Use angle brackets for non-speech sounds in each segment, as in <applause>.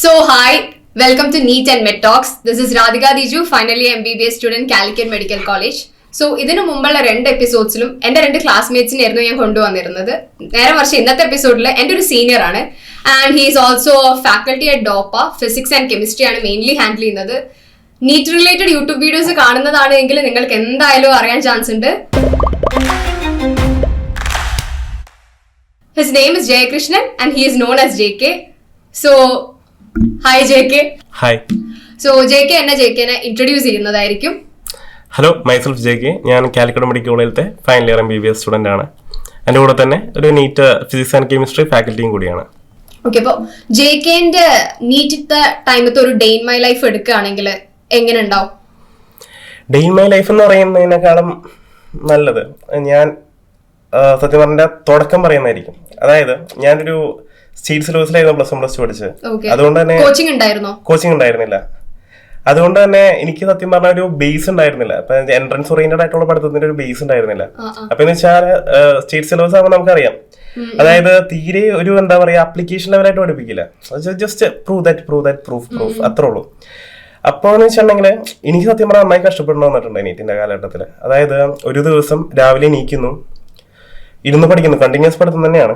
So, hi, welcome to NEET and Med Talks. This is Radhika Diju, finally MBBS student, Calicut Medical College. So ഇതിനു മുമ്പുള്ള രണ്ട് എപ്പിസോഡ്സിലും എന്റെ രണ്ട് ക്ലാസ്മേറ്റ്സിനായിരുന്നു ഞാൻ കൊണ്ടുവന്നിരുന്നത്. നേരെ വർഷം ഇന്നത്തെ എപ്പിസോഡിൽ എന്റെ ഒരു സീനിയർ ആണ്. And he is also faculty at ഡോപ്പ physics and chemistry ആണ് മെയിൻലി ഹാൻഡിൽ ചെയ്യുന്നത്. നീറ്റ് റിലേറ്റഡ് യൂട്യൂബ് വീഡിയോസ് കാണുന്നതാണ് എങ്കിൽ നിങ്ങൾക്ക് എന്തായാലും അറിയാൻ ചാൻസ് ഉണ്ട്. Name is Jayakrishnan and he is known as J K so hi J K hi so J K എന്നെ J കെനെ ഇൻട്രൊഡ്യൂസ് ചെയ്യുന്നതായിരിക്കും. ഹലോ മൈസെൽഫ് ജെ കെ ഞാൻ Calicut medical കോളേജിലത്തെ final year M B B S student ആണ്. എന്റെ കൂടെ തന്നെ ഒരു NEET physics and chemistry ഫാക്കൽറ്റിയും കൂടിയാണ്. ഓക്കെ അപ്പോൾ ജെ കെന്റെ നീറ്റത്തെ ടൈമത്തെ ഒരു ഡേ ഇൻ മൈ ലൈഫ് എടുക്കുകയാണെങ്കിൽ എങ്ങനെ ഉണ്ടാവും? ഡേ ഇൻ മൈ ലൈഫ് എന്ന് പറയുന്നതിനേക്കാളും നല്ലത്. ഞാൻ സത്യം പറഞ്ഞാൽ തുടക്കം പറയുന്നതായിരിക്കും. അതായത് ഞാനൊരു സ്റ്റേറ്റ് സിലബസിലായിരുന്നു പ്ലസ് വൺ പ്ലസ് ടു പഠിച്ചത്. അതുകൊണ്ട് തന്നെ കോച്ചിങ് ഉണ്ടായിരുന്നോ? കോച്ചിങ് ഉണ്ടായിരുന്നില്ല. അതുകൊണ്ട് തന്നെ എനിക്ക് സത്യം പറഞ്ഞ ഒരു ബേസ് ഉണ്ടായിരുന്നില്ല. അപ്പൊ എൻട്രൻസ് ഓറിയന്റഡ് ആയിട്ടുള്ള പഠിത്തത്തിന്റെ ഒരു ബേസ് ഉണ്ടായിരുന്നില്ല. അപ്പൊ എന്ന് വെച്ചാൽ സ്റ്റേറ്റ് സിലബസ് ആകുമ്പോൾ നമുക്കറിയാം. അതായത് തീരെ ഒരു എന്താ പറയാ അപ്ലിക്കേഷൻ ലെവലായിട്ട് പഠിപ്പിക്കില്ല. Just prove that prove that proof proof അത്രേ ഉള്ളൂ. അപ്പോൾ എന്ന് വെച്ചിട്ടുണ്ടെങ്കിൽ എനിക്ക് സത്യം പറഞ്ഞാൽ നന്നായി കഷ്ടപ്പെടണം വന്നിട്ടുണ്ട് നീറ്റിന്റെ കാലഘട്ടത്തിൽ അതായത് ഒരു ദിവസം രാവിലെ എണീക്കുന്നു. ഇരുന്ന് പഠിക്കുന്നു. കണ്ടിന്യൂസ് പഠിത്തം തന്നെയാണ്.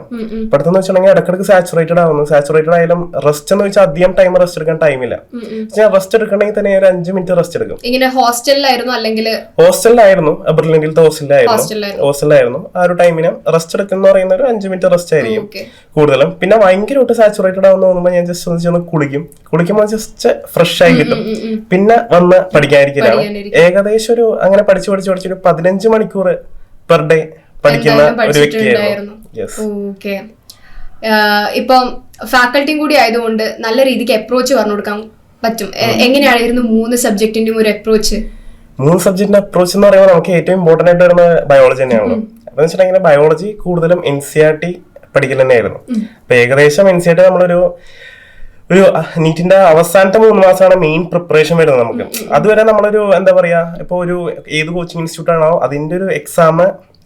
പഠിത്തം എന്ന് വെച്ചിട്ടുണ്ടെങ്കിൽ ഇടക്കിടക്ക് സാച്ചുറേറ്റഡ് ആവുന്നു. സാച്ചുറേറ്റഡ് ആയാലും റെസ്റ്റ് എന്ന് വെച്ചാൽ അധികം ടൈം റെസ്റ്റ് എടുക്കാൻ ടൈമില്ല. ഞാൻ റെസ്റ്റ് എടുക്കണമെങ്കിൽ തന്നെ ഒരു അഞ്ച് മിനിറ്റ് റെസ്റ്റ് എടുക്കും. ഇങ്ങനെ ഹോസ്റ്റലിലായിരുന്നു അല്ലെങ്കിൽ ഹോസ്റ്റലിലായിരുന്നു ബെർലിനിലത്തെ ഹോസ്റ്റലിലായിരുന്നു. ഹോസ്റ്റലിലായിരുന്നു. ആ ഒരു ടൈമിന് റെസ്റ്റ് എടുക്കുന്ന പറയുന്ന ഒരു അഞ്ച് മിനിറ്റ് റെസ്റ്റ് ആയിരിക്കും. കൂടുതലും. പിന്നെ ഭയങ്കരമായിട്ട് സാച്ചുറേറ്റഡ് ആവുന്ന തോന്നുമ്പോൾ ഞാൻ ജസ്റ്റ് ഒന്ന് ചെന്ന് കുളിക്കും. കുളിക്കുമ്പോൾ ജസ്റ്റ് ഫ്രഷ് ആയി കിട്ടും. പിന്നെ വന്ന് പഠിക്കാതിരിക്കലാണ്. പഠിക്കാനിരിക്കും. ഏകദേശം ഒരു അങ്ങനെ പഠിച്ചു പഠിച്ചു പഠിച്ചൊരു പതിനഞ്ച് മണിക്കൂർ പെർ ഡേ പഠിക്കുന്ന ഒരു വ്യക്തിയായിരുന്നു. ഓക്കെ ഇപ്പം ഫാക്കൽറ്റിയും കൂടി ആയതുകൊണ്ട് നല്ല രീതിക്ക് അപ്രോച്ച് പറഞ്ഞു കൊടുക്കാൻ പറ്റും. എങ്ങനെയായിരുന്നു മൂന്ന് സബ്ജക്റ്റിന്റെയും ഒരു അപ്രോച്ച് മൂന്ന് സബ്ജക്റ്റിന്റെ അപ്രോച്ച് എന്ന് പറയുമ്പോൾ നമുക്ക് ഏറ്റവും ഇമ്പോർട്ടന്റ് ആയിട്ട് വരുന്നത് ബയോളജി തന്നെയാണല്ലോ. അപ്പൊ വെച്ചിട്ടുണ്ടെങ്കിൽ ബയോളജി കൂടുതലും എൻ സി ആർ ടി പഠിക്കൽ തന്നെയായിരുന്നു. അപ്പൊ ഏകദേശം എൻ സി ആർ ടി നമ്മളൊരു ഒരു നീറ്റിന്റെ അവസാനത്തെ മൂന്ന് മാസമാണ് മെയിൻ പ്രിപ്പറേഷൻ വരുന്നത് നമുക്ക്. അതുവരെ നമ്മളൊരു എന്താ പറയാ ഇപ്പൊ ഒരു ഏത് കോച്ചിങ് ഇൻസ്റ്റിറ്റ്യൂട്ട് ആണോ അതിന്റെ ഒരു എക്സാം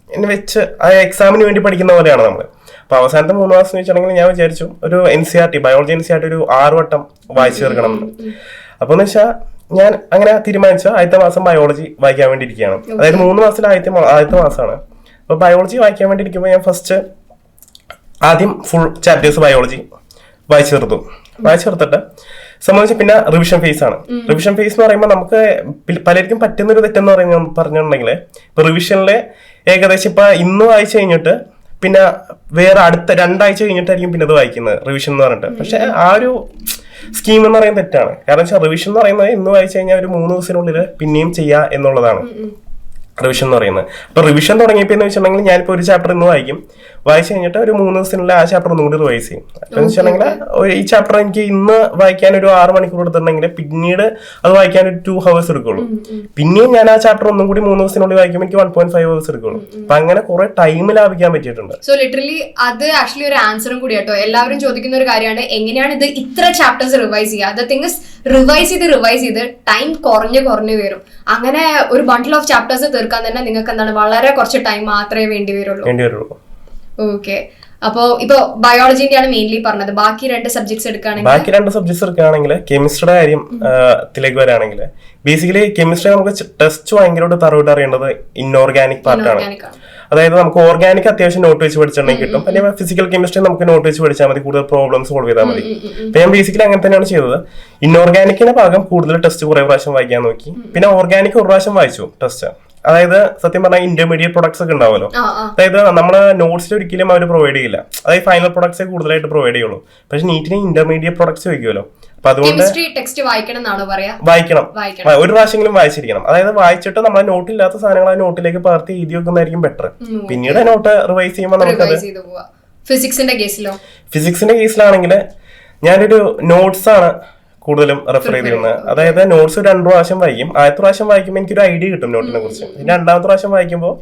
വെച്ച് ആ എക്സാമിന് വേണ്ടി പഠിക്കുന്ന പോലെയാണ് നമ്മൾ അപ്പൊ അവസാനത്തെ മൂന്ന് മാസം വെച്ചിട്ടുണ്ടെങ്കിൽ ഞാൻ വിചാരിച്ചു ഒരു N C R T biology N C R T ഒരു ആറ് വട്ടം വായിച്ചു തീർക്കണം എന്ന്. അപ്പൊ എന്ന് വെച്ചാൽ ഞാൻ അങ്ങനെ തീരുമാനിച്ച. ആദ്യത്തെ മാസം ബയോളജി വായിക്കാൻ വേണ്ടി ഇരിക്കുകയാണ്. അതായത് മൂന്ന് മാസത്തിൽ ആദ്യത്തെ ആദ്യത്തെ മാസമാണ്. അപ്പൊ ബയോളജി വായിക്കാൻ വേണ്ടി ഇരിക്കുമ്പോൾ ഞാൻ ഫസ്റ്റ് ആദ്യം ഫുൾ ചാപ്റ്റേഴ്സ് ബയോളജി വായിച്ചു തീർത്തു. വായിച്ചു തീർത്തിട്ട് സംബന്ധിച്ച് പിന്നെ റിവിഷൻ ഫേസ് ആണ്. റിവിഷൻ ഫേസ് എന്ന് പറയുമ്പോൾ നമുക്ക് പലർക്കും പറ്റുന്ന ഒരു തെറ്റെന്ന് പറയുന്ന പറഞ്ഞിട്ടുണ്ടെങ്കിൽ ഇപ്പൊ റിവിഷനിലെ ഏകദേശം ഇപ്പൊ ഇന്ന് വായിച്ചു കഴിഞ്ഞിട്ട് പിന്നെ വേറെ അടുത്ത രണ്ടാഴ്ച കഴിഞ്ഞിട്ടായിരിക്കും പിന്നെ ഇത് വായിക്കുന്നത് റിവിഷൻ എന്ന് പറഞ്ഞിട്ട്. പക്ഷെ ആ ഒരു സ്കീം എന്ന് പറയുന്നത് തെറ്റാണ്. കാരണം വെച്ചാൽ റിവിഷൻ എന്ന് പറയുന്നത് ഇന്ന് വായിച്ചു കഴിഞ്ഞാൽ ഒരു മൂന്ന് ദിവസത്തിനുള്ളിൽ പിന്നെയും ചെയ്യുക എന്നുള്ളതാണ്. റിവിഷൻ എന്ന് പറയുന്നത്. അപ്പൊ റിവിഷൻ തുടങ്ങിയപ്പോൾ എന്ന് വെച്ചിട്ടുണ്ടെങ്കിൽ ഞാനിപ്പോ ഒരു ചാപ്റ്റർ ഇന്ന് വായിക്കും. വായിച്ചു കഴിഞ്ഞിട്ട് ഒരു മൂന്ന് ദിവസത്തിനുള്ളിൽ ആ ചാപ്റ്റർ ഒന്നും കൂടി റിവൈസ് ചെയ്യും. അപ്പൊ വെച്ചിട്ടുണ്ടെങ്കിൽ ഈ ചാപ്റ്റർ എനിക്ക് ഇന്ന് വായിക്കാൻ ഒരു ആറ് മണിക്കൂർ എടുത്തിട്ടുണ്ടെങ്കിൽ പിന്നീട് അത് വായിക്കാൻ ഒരു ടു ഹവേഴ്സ് എടുക്കുള്ളൂ. പിന്നെയും ഞാൻ ആ ചാപ്റ്റർ ഒന്നും കൂടി മൂന്ന് ദിവസത്തിനുള്ളിൽ വായിക്കുമ്പോൾ എനിക്ക് വൺ പോയിന്റ് ഫൈവ് ഹവേഴ്സ് എടുക്കുള്ളൂ. അപ്പൊ അങ്ങനെ കുറെ ടൈം ലാഭിക്കാൻ പറ്റിയിട്ടുണ്ട്. സോ ലിറ്ററലി അത് ആക്ച്വലി ഒരു ആൻസറും കൂടി കേട്ടോ എല്ലാവരും ചോദിക്കുന്ന ഒരു കാര്യമാണ് എങ്ങനെയാണ് ഇത് ഇത്ര ചാപ്റ്റേഴ്സ് റിവൈസ് ചെയ്യുക? ദ തിങ്സ് റിവൈസ് ചെയ്ത് റിവൈസ് ചെയ്ത് ടൈം കുറഞ്ഞ് കുറഞ്ഞ് വരും. അങ്ങനെ ഒരു ബണ്ടിൽ ഓഫ് ചാപ്റ്റേഴ്സ് തീർക്കാൻ തന്നെ നിങ്ങൾക്ക് എന്താണ് വളരെ കുറച്ച് ടൈം മാത്രമേ വേണ്ടി വരുള്ളൂ ഓക്കെ അപ്പോ ഇപ്പൊ ബയോളജിന്റെയാണ് മെയിൻലി പറഞ്ഞത്. ബാക്കി രണ്ട് സബ്ജക്ട്സ് എടുക്കുകയാണെങ്കിൽ? ബാക്കി രണ്ട് സബ്ജക്ട്സ് എടുക്കുകയാണെങ്കിൽ കെമിസ്ട്രിയുടെ കാര്യം ആ, ത്തിലേക്ക് വരാണെങ്കിൽ. ബേസിക്കലി കെമിസ്ട്രി നമുക്ക് ടെസ്റ്റ് ഭയങ്കരമായിട്ട് തറവിട്ട് അറിയേണ്ടത് ഇൻഓർഗാനിക് പാർട്ടാണ്. അതായത് നമുക്ക് ഓർഗാനിക് അത്യാവശ്യം നോട്ട് വെച്ച് പഠിച്ചിട്ടുണ്ടെങ്കിൽ കിട്ടും. അല്ലെങ്കിൽ ഫിസിക്കൽ കെമിസ്ട്രി നമുക്ക് നോട്ട് വെച്ച് പഠിച്ചാൽ മതി. കൂടുതൽ പ്രോബ്ലംസ് സോൾവ് ചെയ്താൽ മതി. അപ്പൊ ഞാൻ ബേസിക്കലി അങ്ങനെ തന്നെയാണ് ചെയ്തത്. ഇൻഓർഗാനിക്കിന്റെ ഭാഗം കൂടുതൽ ടെസ്റ്റ് കുറെ പ്രാവശ്യം വായിക്കാൻ നോക്കി. പിന്നെ ഓർഗാനിക് ഒരു പ്രാവശ്യം വായിച്ചു ടെസ്റ്റ് അതായത് സത്യം പറഞ്ഞാൽ ഇന്റർമീഡിയറ്റ് പ്രൊഡക്ട്സ് ഒക്കെ ഉണ്ടാവുമല്ലോ. അതായത് നമ്മുടെ നോട്ട്സിൽ ഒരിക്കലും അവർ പ്രൊവൈഡ് ചെയ്യില്ല. അതായത് ഫൈനൽ പ്രൊഡക്ട്സ് കൂടുതലായിട്ട് പ്രൊവൈഡ് ചെയ്യുള്ളൂ. പക്ഷെ നീറ്റിന് ഇന്റർമീഡിയറ്റ് പ്രൊഡക്ട്സ് വയ്ക്കുമല്ലോ. അപ്പൊ അതുകൊണ്ട് വായിക്കണം ഒരു പ്രാവശ്യമെങ്കിലും വായിച്ചിരിക്കണം. അതായത് വായിച്ചിട്ട് നമ്മളെ നോട്ടില്ലാത്ത സാധനങ്ങൾ ആ നോട്ടിലേക്ക് പകർത്തി എഴുതി വെക്കുന്നതായിരിക്കും ബെറ്റർ പിന്നീട് നോട്ട് റിവൈസ് ചെയ്യുമ്പോൾ നമുക്കത് പോവാ. ഫിസിക്സിന്റെ കേസിലോ ഫിസിക്സിന്റെ കേസിലാണെങ്കിൽ ഞാനൊരു നോട്ട്സ് ആണ് കൂടുതലും റെഫർ ചെയ്തിരുന്നത് അതായത് നോട്ട്സ് രണ്ടു പ്രാവശ്യം വായിക്കും. ആദ്യത്തെ പ്രാവശ്യം വായിക്കുമ്പോൾ എനിക്കൊരു ഐഡിയ കിട്ടും നോട്ടിനെ കുറിച്ച്. രണ്ടാമത്തെ പ്രാവശ്യം വായിക്കുമ്പോൾ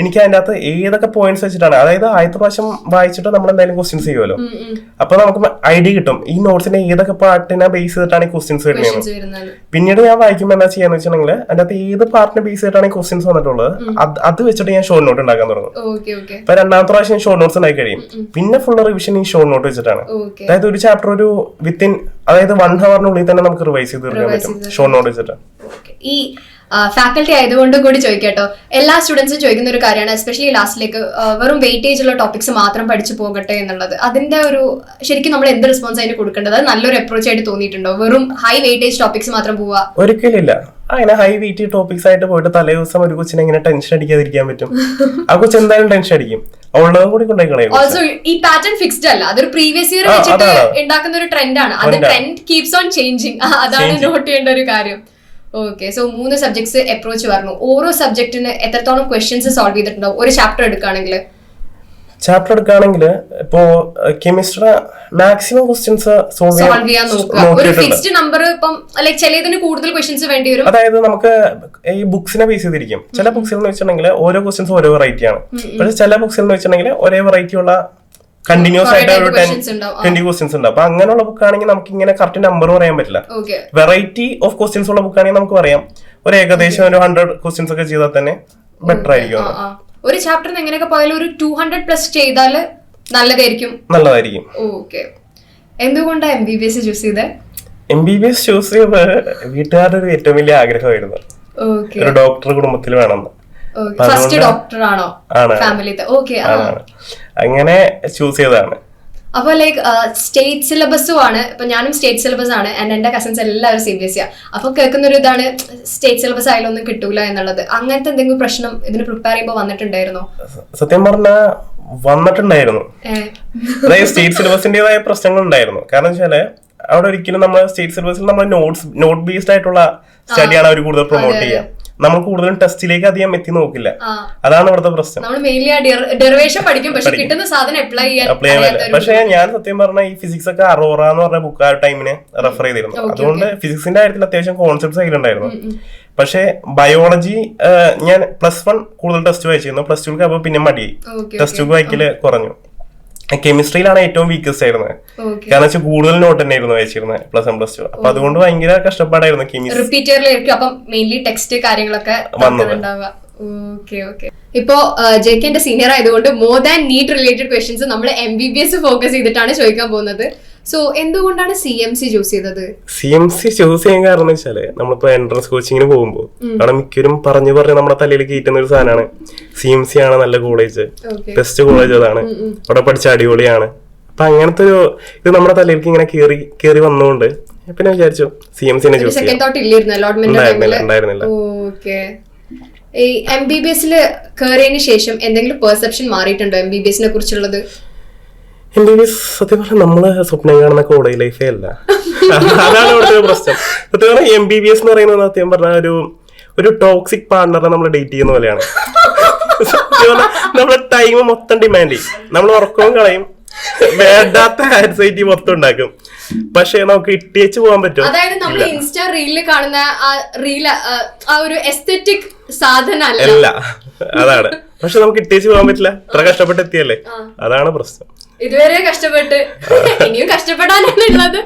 എനിക്ക് അതിന്റെ അകത്ത് ഏതൊക്കെ പോയിന്റ്സ് വെച്ചിട്ടാണ്. അതായത് ആദ്യത്തെ പ്രാവശ്യം വായിച്ചിട്ട് നമ്മൾ എന്തായാലും ക്വസ്റ്റ്യൻസ് ചെയ്യുമല്ലോ. അപ്പൊ നമുക്ക് ഐഡിയ കിട്ടും. ഈ നോട്ട്സിന്റെ ഏതൊക്കെ പാർട്ടിനെ ബേസ് ചെയ്തിട്ടാണ് ഈ ക്വസ്റ്റ്യൻസ് വരുന്നത്? പിന്നീട് ഞാൻ വായിക്കുമ്പോൾ എന്താ ചെയ്യാന്ന് വെച്ചിട്ടുണ്ടെങ്കിൽ അതിന്റെ അകത്ത് ഏത് പാർട്ടിനെ ബേസ് ചെയ്തിട്ടാണ് ക്വസ്റ്റ്യൻസ് വന്നിട്ടുള്ളത്? അത് വെച്ചിട്ട് ഞാൻ ഷോർട്ട് നോട്ട് ഉണ്ടാക്കാൻ തുടങ്ങും. അപ്പൊ രണ്ടാമത്തെ പ്രാവശ്യം ഷോർട്ട് നോട്ട്സ് ഉണ്ടായി കഴിയും. പിന്നെ ഫുൾ റിവിഷൻ ഈ ഷോർട്ട് നോട്ട് വെച്ചിട്ടാണ്. അതായത് ഒരു ചാപ്റ്റർ ഒരു വിത്തിൻ അതായത് വൺ ഹവറിനുള്ളിൽ തന്നെ നമുക്ക് റിവൈസ് ചെയ്ത് തീർക്കാൻ പറ്റും. ഷോ ഷോർട്ട് നോട്ട് വെച്ചിട്ട് ഈ ഫാക്കൽറ്റി ആയതുകൊണ്ട് കൂടി ചോദിക്കട്ടോ എല്ലാ സ്റ്റുഡൻസും ചോദിക്കുന്ന ഒരു കാര്യമാണ് എസ്പെഷ്യലി ലാസ്റ്റിലേക്ക് വെറും വെയിറ്റേജ് ഉള്ള ടോപ്പിക്സ് മാത്രം പഠിച്ചു പോകട്ടെ എന്നുള്ളത്. അതിന്റെ ഒരു ശരിക്കും നമ്മൾ എന്ത് റെസ്പോൺസ് അതിന് കൊടുക്കേണ്ടത്? അത് നല്ലൊരു അപ്രോച്ച് ആയിട്ട് തോന്നിയിട്ടുണ്ടോ? വെറും ഹൈ വെയിറ്റേജ് ടോപ്പിക്സ് മാത്രം പോവുക? ഒരിക്കലില്ല അങ്ങനെ ഹൈ വെയിറ്റ് ടോപ്പിക്സ് ആയിട്ട് പോയിട്ട് തലേ ദിവസം ഒരു കൊച്ചിനെ ഇങ്ങനെ ടെൻഷൻ അടിക്കാതിരിക്കാൻ പറ്റും. ആ കൊച്ചു എന്തായാലും ടെൻഷൻ അടിക്കും. ഉള്ളതും കൂടി കൊണ്ടുപോയി ഓൾസോ ഈ പാറ്റേൺ ഫിക്സ്ഡ് അല്ല. അതൊരു പ്രീവിയസ് ഇയർ വെച്ചിട്ട് ഉണ്ടാക്കുന്ന ഒരു ട്രെൻഡ് ആണ്. അത് ട്രെൻഡ് കീപ്സ് ഓൺ ചേഞ്ചിങ് അതാണ് നോട്ട് ചെയ്യേണ്ട ഒരു കാര്യം. ഓക്കെ സോ മൂന്ന് സബ്ജക്ട്സ് അപ്രോച്ച് പറഞ്ഞു ഓരോ സബ്ജക്റ്റിന് എത്രത്തോളം ക്വസ്റ്റ്യൻസ് സോൾവ് ചെയ്തിട്ടുണ്ടാവും? ഒരു ചാപ്റ്റർ എടുക്കുകയാണെങ്കിൽ ചാപ്റ്റർ എടുക്കുകയാണെങ്കിൽ ഇപ്പോ കെമിസ്ട്രി മാക്സിമം ക്വസ്റ്റ്യൻസ് സോൾവ് ചെയ്യാൻ നോക്കുക. അതായത് നമുക്ക് ഈ ബുക്സിനെ ബേസ് ചെയ്തിരിക്കും. ചില ബുക്സിൽ എന്ന് വെച്ചിട്ടുണ്ടെങ്കിൽ ഓരോ ക്വസ്റ്റ്യൻസ് ഓരോ വെറൈറ്റി ആണ്. പക്ഷെ ചില ബുക്സിൽ എന്ന് വെച്ചിട്ടുണ്ടെങ്കിൽ ഒരേ വെറൈറ്റി ഉള്ള കണ്ടിന്യൂസ് ആയിട്ട് ഒരു ടെൻ. ട്വന്റി ക്വസ്റ്റ്യൻസ് ഉണ്ട്. അപ്പൊ അങ്ങനെയുള്ള ബുക്ക് ആണെങ്കിൽ നമുക്ക് ഇങ്ങനെ കറക്റ്റ് നമ്പർ പറയാൻ പറ്റില്ല. വെറൈറ്റി ഓഫ് ക്വസ്റ്റ്യൻസ് ഉള്ള ബുക്ക് ആണെങ്കിൽ നമുക്ക് പറയാം. ഒരു ഏകദേശം ഒരു ഹൺഡ്രഡ് ക്വസ്റ്റ്യൻസ് ഒക്കെ ചെയ്താൽ തന്നെ ബെറ്റർ ആയിരിക്കും. ഒരു ചാപ്റ്ററിന് എങ്ങനെയൊക്കെ പോയാലും ഒരു ടു ഹൺഡ്രഡ് പ്ലസ് ചെയ്താൽ നല്ലതായിരിക്കും. നല്ലതായിരിക്കും. ഓക്കെ എന്തുകൊണ്ടാണ് M B B S choose ചെയ്തത് M B B S choose ചെയ്ത് വീട്ടുകാരുടെ ഒരു ഏറ്റവും വലിയ ആഗ്രഹമായിരുന്നു. ഒരു ഡോക്ടർ കുടുംബത്തിൽ വേണമെന്ന് ഫസ്റ്റ് ഡോക്ടർ ആണോ? ആണ്. ഫാമിലിത്തെ ഓക്കെ അങ്ങനെ ചൂസ് ചെയ്തതാണ്. അപ്പൊ ലൈക്ക് സ്റ്റേറ്റ് സിലബസും ആണ്. ഇപ്പൊ ഞാനും സ്റ്റേറ്റ് സിലബസ് ആണ്. ആൻഡ് എന്റെ കസിൻസ് എല്ലാവരും സി ബി എസ് സിയാ അപ്പൊ കേൾക്കുന്ന ഒരു ഇതാണ് സ്റ്റേറ്റ് സിലബസ് ആയാലും ഒന്നും കിട്ടൂല എന്നുള്ളത്. അങ്ങനത്തെ എന്തെങ്കിലും പ്രശ്നം ഇതിന് പ്രിപ്പയർ ചെയ്യുമ്പോൾ വന്നിട്ടുണ്ടായിരുന്നോ? സത്യം പറഞ്ഞാൽ വന്നിട്ടുണ്ടായിരുന്നു. അതായത് സ്റ്റേറ്റ് സിലബസിന്റേതായ പ്രശ്നങ്ങൾ ഉണ്ടായിരുന്നു കാരണം വെച്ചാൽ അവിടെ ഒരിക്കലും നമ്മൾ സ്റ്റേറ്റ് സിലബസിൽ നമ്മൾ നോട്ട്സ് നോട്ട് ബേസ്ഡ് ആയിട്ടുള്ള സ്റ്റഡിയാണ് അവർ കൂടുതൽ പ്രൊമോട്ട് ചെയ്യുക നമ്മൾ കൂടുതലും ടെസ്റ്റിലേക്ക് അധികം എത്തി നോക്കില്ല. അതാണ് ഇവിടുത്തെ പ്രശ്നം. പക്ഷെ ഞാൻ സത്യം പറഞ്ഞ ഈ ഫിസിക്സ് ഒക്കെ അറോറ എന്ന് പറഞ്ഞ ബുക്ക് ആ ടൈമിന് റെഫർ ചെയ്തിരുന്നു. അതുകൊണ്ട് ഫിസിക്സിന്റെ കാര്യത്തിൽ അത്യാവശ്യം കോൺസെപ്റ്റ്സ് അതിലുണ്ടായിരുന്നു പക്ഷേ ബയോളജി ഞാൻ പ്ലസ് വൺ കൂടുതൽ ടെസ്റ്റ് വായിച്ചിരുന്നു. പ്ലസ് ടുക്ക് അപ്പൊ പിന്നെ മടിയായി. ടെസ്റ്റ് ബുക്ക് വായിക്കൽ കുറഞ്ഞു. കെമിസ്ട്രിയിലാണ് ഏറ്റവും വീക്കസ്റ്റ് ആയിരുന്നത്. കാരണം വെച്ചാൽ കൂടുതൽ നോട്ട് തന്നെ ആയിരുന്നു വായിച്ചിരുന്നത് പ്ലസ് വൺ പ്ലസ് ടു അപ്പൊ അതുകൊണ്ട് ഭയങ്കര കഷ്ടപ്പാടായിരുന്നു കെമിസ്ട്രി ടെക്സ്റ്റ് കാര്യങ്ങളൊക്കെ വന്നത്. ഉണ്ടാവുക ഓക്കെ ഓക്കെ ഇപ്പോ ജെ കെന്റെ സീനിയർ ആയതുകൊണ്ട് more than NEET related questions നമ്മൾ M B B S focus ചെയ്തിട്ടാണ് ചോദിക്കാൻ പോകുന്നത്. സോ എന്തുകൊണ്ടാണ് സി എം സി ചൂസ് ചെയ്തത്? സി എം സി ചൂസ് ചെയ്യാൻ കാരണം വെച്ചാൽ നമ്മളിപ്പോ എൻട്രൻസ് കോച്ചിങ്ങിന് പോകുമ്പോൾ കാരണം മിക്കവരും പറഞ്ഞു പറഞ്ഞു നമ്മുടെ തലയിൽ കയറ്റുന്ന ഒരു സാധനമാണ്. സി എം സി ആണ് നല്ല കോളേജ് ബെസ്റ്റ് കോളേജ് അതാണ്. അവിടെ പഠിച്ച അടിപൊളിയാണ്. അപ്പൊ അങ്ങനത്തെ ഒരു ഇത് നമ്മുടെ തലയിലേക്ക് ഇങ്ങനെ കയറി കയറി വന്നുകൊണ്ട് പിന്നെ വിചാരിച്ചു സി എം സിനെ ചൂസ് ഉണ്ടായിരുന്നില്ല ഈ എം ബി ബി എസിൽ കയറിയതിന് ശേഷം എന്തെങ്കിലും പെർസെപ്ഷൻ മാറിയിട്ടുണ്ടോ എം ബി ബി എസിനെ കുറിച്ചുള്ളത്? എം ബി ബി എസ് സത്യം പറഞ്ഞാൽ നമ്മൾ സ്വപ്നം കാണുന്ന കോളേജ് ലൈഫേ അല്ല. അതാണ് ഇവിടുത്തെ പ്രശ്നം. സത്യം പറഞ്ഞാൽ എം ബി ബി എസ് എന്ന് പറയുന്നത് സത്യം പറഞ്ഞാൽ ഒരു ഒരു ടോക്സിക് പാർട്ണറെ നമ്മൾ ഡേറ്റ് ചെയ്യുന്ന പോലെയാണ്. നമ്മളെ ടൈം മൊത്തം ഡിമാൻഡ് ചെയ്യും. നമ്മൾ ഉറക്കവും കളയും. വേണ്ടാത്ത ആൻസൈറ്റി മൊത്തം ഉണ്ടാക്കും. പക്ഷെ നമുക്ക് ഇട്ടിയച്ച് പോകാൻ പറ്റും അതായത് നമ്മൾ ഇൻസ്റ്റാ റീലിൽ കാണുന്ന ആ റീൽ ആ ഒരു എസ്തെറ്റിക് സാധനല്ല അല്ല. അതാണ്. പക്ഷെ നമുക്ക് ഇട്ടേച്ച് പോകാൻ പറ്റില്ല. അത്ര കഷ്ടപ്പെട്ട് എത്തിയല്ലേ? അതാണ് പ്രശ്നം. ഇതുവരെ കഷ്ടപ്പെട്ട്. ഇനിയും കഷ്ടപ്പെടാനാണ് ഉള്ളത്.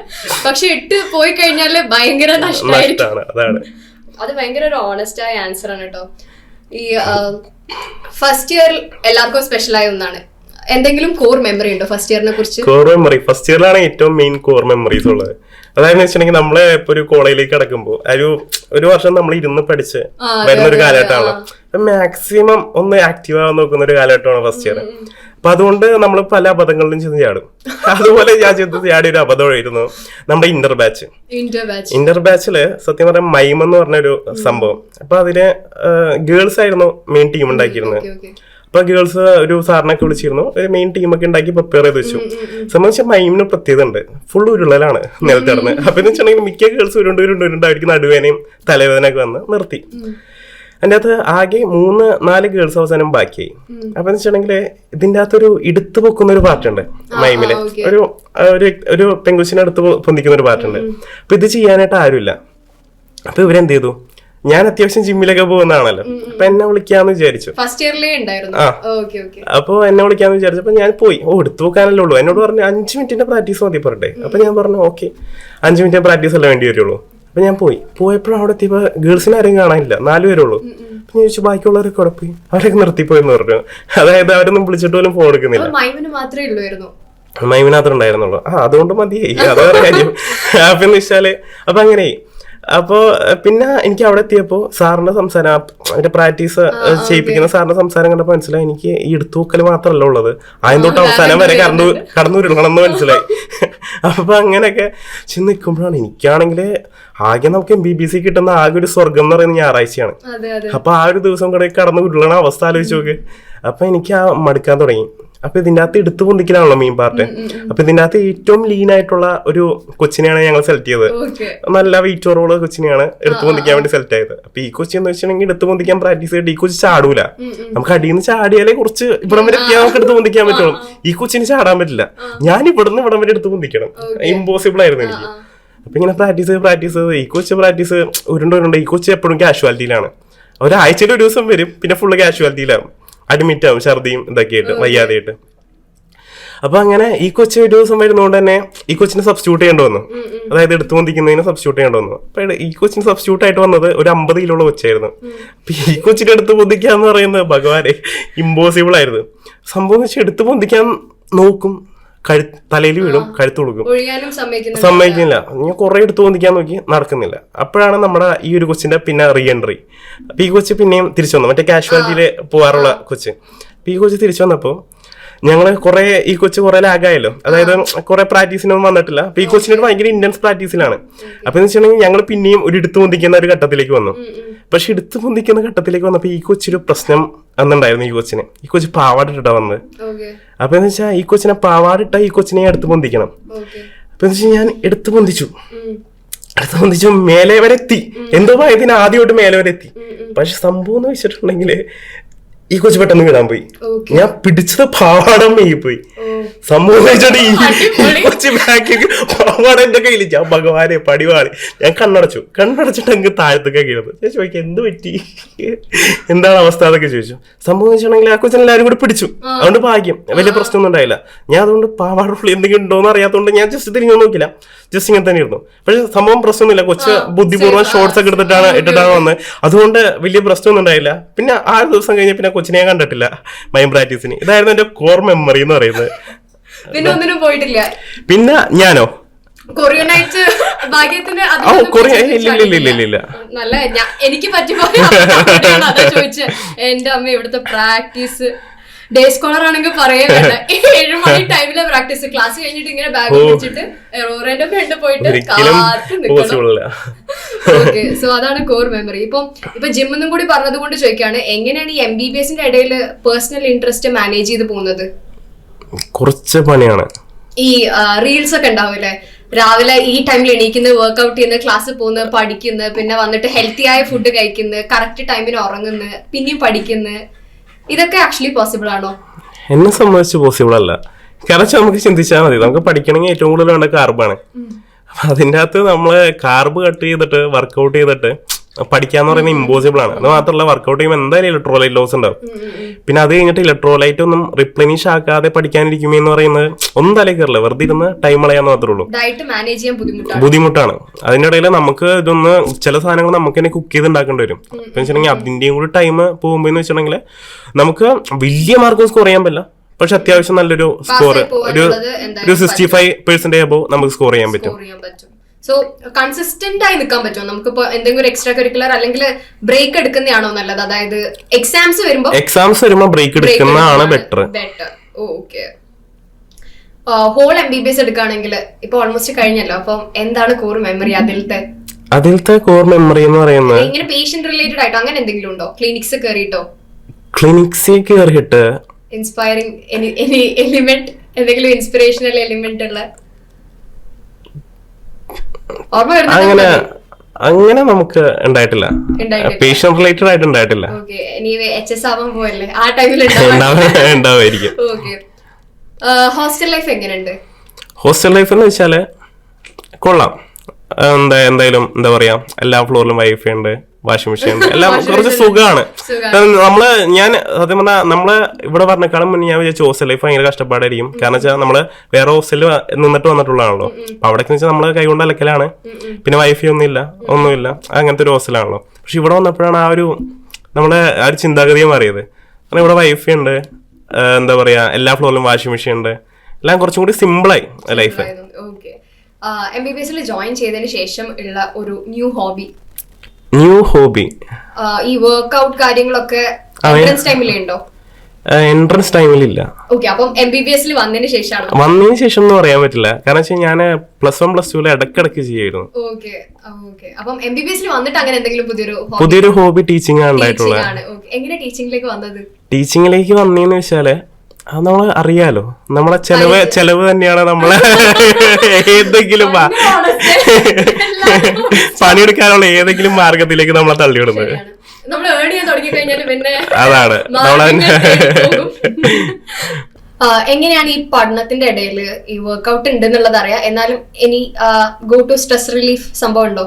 പക്ഷെ ഇട്ട് പോയി കഴിഞ്ഞാൽ ഭയങ്കര നഷ്ടമായിരിക്കും അതാണ്. അത് ഭയങ്കര ഒരു ഓണസ്റ്റ് ആയ ആൻസർ ആണ് കേട്ടോ ഈ ഫസ്റ്റ് ഇയർ എല്ലാവർക്കും സ്പെഷ്യൽ ആയ ഒന്നാണ്. എന്തെങ്കിലും കോർ മെമ്മറി ഉണ്ടോ ഫസ്റ്റ് ഇയറിനെ കുറിച്ച്? കോർ മെമ്മറി ഫസ്റ്റ് ഇയറിലാണ് ഏറ്റവും മെയിൻ കോർ മെമ്മറീസ് ഉള്ളത്. അതായത് വെച്ചിട്ടുണ്ടെങ്കിൽ നമ്മൾ ഇപ്പൊ ഒരു കോളേജിലേക്ക് കടക്കുമ്പോൾ ഒരു ഒരു വർഷം നമ്മൾ ഇരുന്ന് പഠിച്ച് വരുന്ന ഒരു കാലഘട്ടമാണ് കാലഘട്ടമാണല്ലോ. മാക്സിമം ഒന്ന് ആക്റ്റീവ് ആവാൻ നോക്കുന്ന ഒരു കാലഘട്ടമാണ് ഫസ്റ്റ് ഇയർ അപ്പൊ അതുകൊണ്ട് നമ്മൾ പല അബദ്ധങ്ങളിലും ചെന്ന് ചാടും. അതുപോലെ ഞാൻ ചെന്ന് ചാടിയ ഒരു അബദ്ധമായിരുന്നു നമ്മുടെ ഇന്റർ ബാച്ച് ഇന്റർ ബാച്ച് ബാച്ചിൽ സത്യം പറയാൻ മൈം എന്ന് പറഞ്ഞ ഒരു സംഭവം. അപ്പൊ അതിൽ ഗേൾസ് ആയിരുന്നു മെയിൻ ടീം ഉണ്ടാക്കിയിരുന്നത് അപ്പൊ ഗേൾസ് ഒരു സാറിനൊക്കെ വിളിച്ചിരുന്നു. ഒരു മെയിൻ ടീമൊക്കെ ഉണ്ടാക്കി പ്രിപ്പയർ ചെയ്ത് വെച്ചു. സംബന്ധിച്ച മൈമിന് പ്രത്യേകത ഉണ്ട്. ഫുൾ ഉരുളലാണ് നിലത്തിടന്ന് അപ്പൊ എന്ന് വെച്ചിട്ടുണ്ടെങ്കിൽ മിക്ക ഗേൾസ് ഉരുണ്ട് ഉരുണ്ട് ഉരുണ്ടായിരിക്കും. നടുവേനയും തലവേദനയൊക്കെ വന്ന് നിർത്തി. അതിന്റെ അകത്ത് ആകെ മൂന്ന് നാല് ഗേൾസ് അവസാനം ബാക്കിയായി. അപ്പൊ വെച്ചിട്ടുണ്ടെങ്കിൽ ഇതിന്റെ അകത്തൊരു എടുത്തു പൊക്കുന്ന ഒരു പാട്ടുണ്ട് മൈമിൽ. ഒരു ഒരു ഒരു പെങ്കുച്ചിനെ എടുത്ത് പൊന്തിക്കുന്ന ഒരു പാട്ടുണ്ട്. അപ്പൊ ഇത് ചെയ്യാനായിട്ട് ആരുമില്ല. അപ്പൊ ഇവരെന്ത് ചെയ്തു? ഞാൻ അത്യാവശ്യം ജിമ്മിലൊക്കെ പോകുന്നതാണല്ലോ. അപ്പൊ എന്നെ വിളിക്കാന്ന് വിചാരിച്ചു. ഫസ്റ്റ് ഇയറിലേ ഉണ്ടായിരുന്നു. അപ്പൊ എന്നെ വിളിക്കാന്ന് വിചാരിച്ചപ്പോ ഞാൻ പോയി. ഓ എടുത്തു നോക്കാനല്ലേ ഉള്ളൂ. എന്നോട് പറഞ്ഞു അഞ്ച് മിനിറ്റിന്റെ പ്രാക്ടീസ് മതി പറട്ടെ അപ്പൊ ഞാൻ പറഞ്ഞു ഓക്കെ അഞ്ച് മിനിറ്റ് പ്രാക്ടീസ് അല്ല വേണ്ടി വരുള്ളൂ. അപ്പൊ ഞാൻ പോയി. പോയപ്പോഴും അവിടെ എത്തിയപ്പോ ഗേൾസിനെ ആരെയും കാണാനില്ല. നാല് പേരുള്ളൂ അപ്പൊ ഞാൻ ചോദിച്ചു ബാക്കിയുള്ളവരൊക്കെ അവിടെ പോയി? അവരൊക്കെ നിർത്തിപ്പോയെന്ന് പറഞ്ഞു. അതായത് അവരൊന്നും വിളിച്ചിട്ട് പോലും ഫോൺ എടുക്കുന്നില്ല. മൈമിനാത്ര ഉണ്ടായിരുന്നുള്ളൂ. ആ അതുകൊണ്ട് മതിയായി. അത് കാര്യം. അപ്പൊ വെച്ചാൽ അപ്പൊ അങ്ങനെ അപ്പോ പിന്നെ എനിക്ക് അവിടെ എത്തിയപ്പോ സാറിന്റെ സംസാരം അതിന്റെ പ്രാക്ടീസ് ചെയ്യിപ്പിക്കുന്ന സാറിന്റെ സംസാരം കണ്ടപ്പോ മനസ്സിലായി. എനിക്ക് ഈ എടുത്തുവെക്കൽ മാത്രമല്ല ഉള്ളത്. ആദ്യം തൊട്ട് അവസാനം വരെ കടന്നു കടന്നു എന്ന് മനസ്സിലായി. അപ്പൊ അങ്ങനെയൊക്കെ ചെന്ന് നിൽക്കുമ്പോഴാണ് എനിക്കാണെങ്കിൽ ആകെ നമുക്ക് എം ബി ബി സി കിട്ടുന്ന ആകെ ഒരു സ്വർഗം എന്ന് പറയുന്നത് ഞായറാഴ്ചയാണ്. അതെ അതെ. അപ്പൊ ആ ഒരു ദിവസം കൂടെ കടന്നു ഉരുളണ അവസ്ഥ ആലോചിച്ച് നോക്ക്. അപ്പോൾ എനിക്ക് ആ മടുക്കാൻ തുടങ്ങി. അപ്പൊ ഇതിന്റെ അകത്ത് എടുത്തു പൊന്തിക്കലാണല്ലോ മീൻ പാർട്ട് അപ്പൊ ഇതിന്റെ അകത്ത് ഏറ്റവും ലീൻ ആയിട്ടുള്ള ഒരു കൊച്ചിനെയാണ് ഞങ്ങൾ സെലക്ട് ചെയ്തത്. നല്ല വെയിറ്റ് കുറവുള്ള കൊച്ചിനെയാണ് എടുത്തു പൊന്തിക്കാൻ വേണ്ടി സെലക്ട് ചെയ്തത് അപ്പൊ ഈ കൊച്ചി എന്ന് വെച്ചിട്ടുണ്ടെങ്കിൽ എടുത്തു പൊന്തിക്കാൻ പ്രാക്ടീസ് ചെയ്തിട്ട് ഈ കൊച്ചി ചാടൂല. നമുക്ക് അടിയിൽ നിന്ന് ചാടിയാലേ കുറച്ച് ഇവിടം വരെ എത്തിയാൽ നമുക്ക് എടുത്തു പൊന്തിക്കാൻ പറ്റുള്ളൂ. ഈ കൊച്ചിന് ചാടാൻ പറ്റില്ല. ഞാൻ ഇവിടുന്ന് ഇവിടം വരെ എടുത്തു പൊന്തിക്കണം. ഇമ്പോസിബിൾ ആയിരുന്നു എനിക്ക്. അപ്പൊ ഇങ്ങനെ പ്രാക്ടീസ് ചെയ്ത് പ്രാക്ടീസ് ചെയ്ത് ഈ കൊച്ച് പ്രാക്ടീസ് ഉരുണ്ട് ഉരുണ്ട് ഈ കൊച്ച് എപ്പോഴും കാഷ്വാലിറ്റിയിലാണ് ഒരാഴ്ചയിൽ ഒരു ദിവസം വരും പിന്നെ ഫുള്ള് കാഷ്വാലിറ്റിയിലാവും അഡ്മിറ്റ് ആവും ഛർദിയും ഇതൊക്കെയായിട്ട് വയ്യാതെയായിട്ട്. അപ്പൊ അങ്ങനെ ഈ കൊച്ചു ഒരു ദിവസം വരുന്നതുകൊണ്ട് തന്നെ ഈ കൊച്ചിനെ സബ്സ്റ്റിറ്റ്യൂട്ട് ചെയ്യേണ്ടി വന്നു. അതായത് എടുത്തു പൊന്തിക്കുന്നതിന് സബ്സ്റ്റിറ്റ്യൂട്ട് ചെയ്യേണ്ടി വന്നു. അപ്പൊ ഈ കൊച്ചിന് സബ്സ്റ്റിറ്റ്യൂട്ട് ആയിട്ട് വന്നത് ഒരു അമ്പത് കിലോയുള്ള കൊച്ചായിരുന്നു. അപ്പൊ ഈ കൊച്ചിനെ എടുത്ത് പൊന്തിക്കാന്ന് പറയുന്നത് ഭഗവാനെ ഇമ്പോസിബിൾ ആയിരുന്നു. സംഭവം വെച്ചാൽ എടുത്ത് പൊന്തിക്കാൻ നോക്കും. കഴു തലയിൽ വീഴും കഴുത്ത് കൊടുക്കും സമ്മതിക്കുന്നില്ല. ഞാൻ കുറെ എടുത്ത് പൊന്തിക്കാൻ നോക്കി നടക്കുന്നില്ല. അപ്പോഴാണ് നമ്മുടെ ഈ ഒരു കൊച്ചിന്റെ പിന്നെ റീ എൻട്രി അപ്പൊ ഈ കൊച്ച് പിന്നെയും തിരിച്ചു വന്നു. മറ്റേ കാഷ്വാലിറ്റിയിൽ പോകാറുള്ള കൊച്ച്. അപ്പൊ ഈ കൊച്ച് തിരിച്ചു വന്നപ്പോ ഞങ്ങൾ കുറെ ഈ കൊച്ച് കുറെ ലാഗായല്ലോ. അതായത് കുറെ പ്രാക്ടീസിനൊന്നും വന്നിട്ടില്ല. പി ഈ കൊച്ചിനൊരു ഭയങ്കര ഇന്റൻസ് പ്രാക്ടീസിലാണ്. അപ്പൊ എന്ന് വെച്ചിട്ടുണ്ടെങ്കിൽ ഞങ്ങൾ പിന്നെയും ഒരു എടുത്തു പൊന്തിക്കുന്ന ഒരു ഘട്ടത്തിലേക്ക് വന്നു. പക്ഷെ എടുത്തു പൊന്തിക്കുന്ന ഘട്ടത്തിലേക്ക് വന്നപ്പോ ഈ കൊച്ചൊരു പ്രശ്നം അന്നുണ്ടായിരുന്നു ഈ കൊച്ചിനെ. ഈ കൊച്ച് പാവാടിട്ടാ വന്നത്. ഓക്കെ. അപ്പൊ എന്ന് വെച്ചാൽ ഈ കൊച്ചിനെ പാവാടിട്ട ഈ കൊച്ചിനെ എടുത്ത് പൊന്തിക്കണം. ഓക്കെ. അപ്പൊ എന്ന് വെച്ചാൽ ഞാൻ എടുത്ത് പൊന്തിച്ചു. എടുത്ത് പൊന്തിച്ചു മേലെ വരെ എത്തി. എന്തോ ഭാഗ്യത്തിന് ആദ്യമായിട്ട് മേലെ വരെ എത്തി. പക്ഷെ സംഭവം എന്ന് വെച്ചിട്ടുണ്ടെങ്കിൽ ഈ കൊച്ചു പെട്ടെന്ന് വീഴാൻ പോയി. ഞാൻ പിടിച്ചത് പാവാടം പോയി. സംഭവം ഈ കൊച്ചു ബാക്കിൽ പാവാടം എന്റെ കയ്യിൽ ഞാൻ ഭഗവാനെ പടിവാളി. ഞാൻ കണ്ണടച്ചു. കണ്ണടച്ചിട്ട് അങ്ങ് താഴത്തൊക്കെ കീഴുന്നു ഞാൻ ചോദിക്കാം എന്ത് പറ്റി? എന്താണ് അവസ്ഥ അതൊക്കെ ചോദിച്ചു. സംഭവം വെച്ചിട്ടുണ്ടെങ്കിൽ ആ കൊച്ചിനെ എല്ലാവരും കൂടി പിടിച്ചു. അതുകൊണ്ട് ഭാഗ്യം. വലിയ പ്രശ്നമൊന്നും ഉണ്ടായില്ല. ഞാൻ അതുകൊണ്ട് പാവാട ഉള്ളിൽ എന്തെങ്കിലും ഉണ്ടോ എന്ന് അറിയാത്തതുകൊണ്ട് ഞാൻ ജസ്റ്റ് തിരിഞ്ഞു നോക്കില്ല ജസ്റ്റ് ഇങ്ങനെ തന്നെ ഇരുന്നു. പക്ഷെ സംഭവം പ്രശ്നമൊന്നുമില്ല. കൊച്ച് ബുദ്ധിപൂർവം ഷോർട്സ് ഒക്കെ എടുത്തിട്ടാണ് ഇട്ടിട്ടാണ് വന്നത്. അതുകൊണ്ട് വലിയ പ്രശ്നമൊന്നും ഉണ്ടായില്ല. പിന്നെ ആറ് ദിവസം കഴിഞ്ഞ് പിന്നെ കൊച്ചിനെ ഞാൻ കണ്ടിട്ടില്ല. മൈം പ്രാക്ടീസിന്. ഇതായിരുന്നു എന്റെ കോർ മെമ്മറി എന്ന് പറയുന്നത്. പിന്നെ ഒന്നിനും പോയിട്ടില്ല. പിന്നെ ഞാനോ? കൊറിയൻ നൈറ്റ് ഭാഗ്യത്തിന് ഓ കൊറിയ ഇല്ല നല്ല എനിക്ക് പറ്റിപ്പോയ. ചോദിച്ചത്. എന്റെ അമ്മ ഇവിടുത്തെ പ്രാക്ടീസ് ഡേ സ്കോളർ ആണെങ്കിൽ <laughs> ഏഴ് മണി ടൈമിലെ പ്രാക്ടീസ് ക്ലാസ് കഴിഞ്ഞിട്ട് ഇങ്ങനെ ബാഗ് വെച്ചിട്ട് റോറേന്റെ ഫ്രണ്ട് പോയിട്ട് ഒരിക്കലും കാത്തു നിൽക്കണം ഓക്കെ സോ അതാണ് കോർ മെമ്മറി ഇപ്പം ഇപ്പൊ ജിമ്മെന്നും കൂടി പറഞ്ഞത് കൊണ്ട് ചോദിക്കാണ് എങ്ങനെയാണ് ഈ എം ബി ബി എസിന്റെ ഇടയിൽ പേഴ്സണൽ ഇൻട്രസ്റ്റ് മാനേജ് ചെയ്ത് പോകുന്നത്? കുറച്ച് പണിയാണ്. ഈ റീൽസ് ഒക്കെ ഉണ്ടാവില്ലേ രാവിലെ ഈ ടൈമിൽ എണീക്കുന്നത് വർക്ക്ഔട്ട് ചെയ്യുന്നത് ക്ലാസ്സിൽ പോകുന്ന പഠിക്കുന്നത് പിന്നെ വന്നിട്ട് ഹെൽത്തി ആയ ഫുഡ് കഴിക്കുന്നത് കറക്റ്റ് ടൈമിന് ഉറങ്ങുന്നത് പിന്നെയും പഠിക്കുന്നത് ഇതൊക്കെ ആക്ച്വലി പോസിബിൾ ആണോ? എന്നെ സംബന്ധിച്ച് പോസിബിൾ അല്ല. കാരണം നമുക്ക് ചിന്തിച്ചാൽ മതി. നമുക്ക് പഠിക്കണമെങ്കിൽ ഏറ്റവും കൂടുതൽ വേണ്ട കാർബാണ് അപ്പൊ അതിന്റെ അകത്ത് നമ്മൾ കാർബ് കട്ട് ചെയ്തിട്ട് വർക്കൗട്ട് ചെയ്തിട്ട് പഠിക്കാന്ന് പറയുന്നത് ഇമ്പോസിബിൾ ആണ്. അത് മാത്രമല്ല വർക്കൗട്ട് ചെയ്യുമ്പോൾ എന്തായാലും ഇലക്ട്രോലൈറ്റ് ലോസ് ഉണ്ടാവും. പിന്നെ അത് കഴിഞ്ഞിട്ട് ഇലക്ട്രോലൈറ്റ് ഒന്നും റിപ്ലനിഷ് ആക്കാതെ പഠിക്കാനിരിക്കുമ്പോൾ എന്ന് പറയുന്നത് ഒന്നും തലേ കയറില്ല വെറുതെ ഇരുന്ന് ടൈം കളയാന്ന് മാത്രമേ ഉള്ളൂ. ബുദ്ധിമുട്ടാണ്. അതിന്റെ ഇടയിൽ നമുക്ക് ഇതൊന്ന് ചില സാധനങ്ങൾ നമുക്ക് തന്നെ കുക്ക് ചെയ്ത് ഉണ്ടാക്കേണ്ടി വരും. അപ്പൊ വെച്ചിട്ടുണ്ടെങ്കിൽ അതിന്റെയും കൂടി ടൈം പോകുമ്പോൾ എന്ന് വെച്ചിട്ടുണ്ടെങ്കിൽ നമുക്ക് വലിയ മാർക്കും സ്കോർ ചെയ്യാൻ പറ്റില്ല. പക്ഷെ അത്യാവശ്യം നല്ലൊരു സ്കോർ ഒരു സിക്സ്റ്റി ഫൈവ് പെർസെന്റേജ് അബോ നമുക്ക് സ്കോർ ചെയ്യാൻ പറ്റും. സോ കൺസിസ്റ്റന്റ് ആയി നിൽക്കാൻ പറ്റുമോ? നമുക്കിപ്പോ എന്തെങ്കിലും എക്സ്ട്രാ കരിക്കുലർ അല്ലെങ്കിൽ ബ്രേക്ക് എടുക്കുന്നതാണോ നല്ലത്? അതായത് എക്സാംസ് വരുമ്പോ എക്സാംസ് വരുമ്പോൾ ബ്രേക്ക് എടുക്കുന്നതാണ് better better okay whole M B B S എടുക്കുകയാണെങ്കിൽ ഇപ്പൊ ഓൾമോസ്റ്റ് കഴിഞ്ഞല്ലോ. അപ്പം എന്താണ് കോർ മെമ്മറി അതിലത്തെ? അതിലത്തെ കോർ മെമ്മറി എന്ന് പറയുന്നത് ഇങ്ങനെ പേഷ്യന്റ് റിലേറ്റഡ് ആയിട്ടോ? അങ്ങനെ എന്തെങ്കിലും ഉണ്ടോ? ക്ലിനിക്സ് കയറിയിട്ടോ ക്ലിനിക്സിൽ കയറിയിട്ട് ഇൻസ്പയറിംഗ് എനി എലിമെന്റ് എന്തെങ്കിലും ഇൻസ്പിറേഷണൽ എലിമെന്റ് ഉള്ള അങ്ങനെ അങ്ങനെ നമുക്ക് ഉണ്ടായിട്ടില്ല. പേഷ്യൻ റിലേറ്റഡ് ആയിട്ട് ഉണ്ടായിട്ടില്ല. ഉണ്ടാവുമായിരിക്കും ഹോസ്റ്റൽ ലൈഫ് എങ്ങനെയുണ്ട്? ഹോസ്റ്റൽ ലൈഫ് എന്ന് വെച്ചാൽ കൊള്ളാം. എന്താ എന്തായാലും എന്താ പറയാ എല്ലാ ഫ്ലോറിലും വൈഫൈ ഉണ്ട്. Washing machine. <laughs> എല്ലാം കുറച്ച് സുഖമാണ്. നമ്മൾ ഞാൻ സത്യം പറഞ്ഞാൽ നമ്മൾ ഇവിടെ പറഞ്ഞേക്കാളും മുന്നേ ഞാൻ വിചാരിച്ചു ഹോസ്റ്റൽ ലൈഫ് ഭയങ്കര കഷ്ടപ്പാടായിരിക്കും. കാരണം വെച്ചാൽ നമ്മൾ വേറെ ഹോസ്റ്റലിൽ നിന്നിട്ട് വന്നിട്ടുള്ളതാണല്ലോ. അപ്പൊ അവിടെ വെച്ചാൽ നമ്മൾ കൈകൊണ്ട് അലക്കലാണ്. പിന്നെ വൈഫൈ ഒന്നുമില്ല ഒന്നുമില്ല. അങ്ങനത്തെ ഒരു ഹോസ്റ്റലാണല്ലോ. പക്ഷെ ഇവിടെ വന്നപ്പോഴാണ് ആ ഒരു നമ്മളെ ആ ഒരു ചിന്താഗതിയെ മാറിയത്. കാരണം ഇവിടെ വൈഫൈ ഉണ്ട് എന്താ പറയാ എല്ലാ ഫ്ലോറിലും വാഷിംഗ് മെഷീൻ ഉണ്ട്. എല്ലാം കുറച്ചും കൂടി സിമ്പിളായി ലൈഫ് എം ബി ബി എസിൽ ജോയിൻ ചെയ്തതിന് ശേഷം ഉള്ള ഒരു ന്യൂ ഹോബി ന്യൂ ഹോബി. ഈ വർക്ക്ഔട്ട് കാര്യങ്ങളൊക്കെ എൻട്രൻസ് ഉണ്ടോ? എൻട്രൻസ് ടൈമിലില്ല വന്നതിന് ശേഷം ഒന്നും പറയാൻ പറ്റില്ല. കാരണം വെച്ചാൽ ഞാൻ പ്ലസ് വൺ പ്ലസ് ടുവിൽ ഇടക്കിടക്ക് ചെയ്യായിരുന്നു പുതിയൊരു ഹോബി ടീച്ചിങ് ആണ് ഉണ്ടായിട്ടുള്ളത് ടീച്ചിങ്ങിലേക്ക് വന്നതെന്ന് വെച്ചാൽ അത് നമ്മൾ അറിയാലോ. നമ്മളെ ചെലവ് ചെലവ് തന്നെയാണ് നമ്മളെ ഏതെങ്കിലും പണിയെടുക്കാനുള്ള ഏതെങ്കിലും മാർഗത്തിലേക്ക് നമ്മളെ തള്ളിവിടുന്നത്. അതാണ്. നമ്മളെ എങ്ങനെയാണ് ഈ പഠനത്തിന്റെ ഇടയിൽ ഈ വർക്ക്ഔട്ട് ഉണ്ട് എന്നുള്ളത് അറിയാം? എന്നാലും ഇനി ഗോ ടു സ്ട്രെസ് റിലീഫ് സംഭവം ഉണ്ടോ?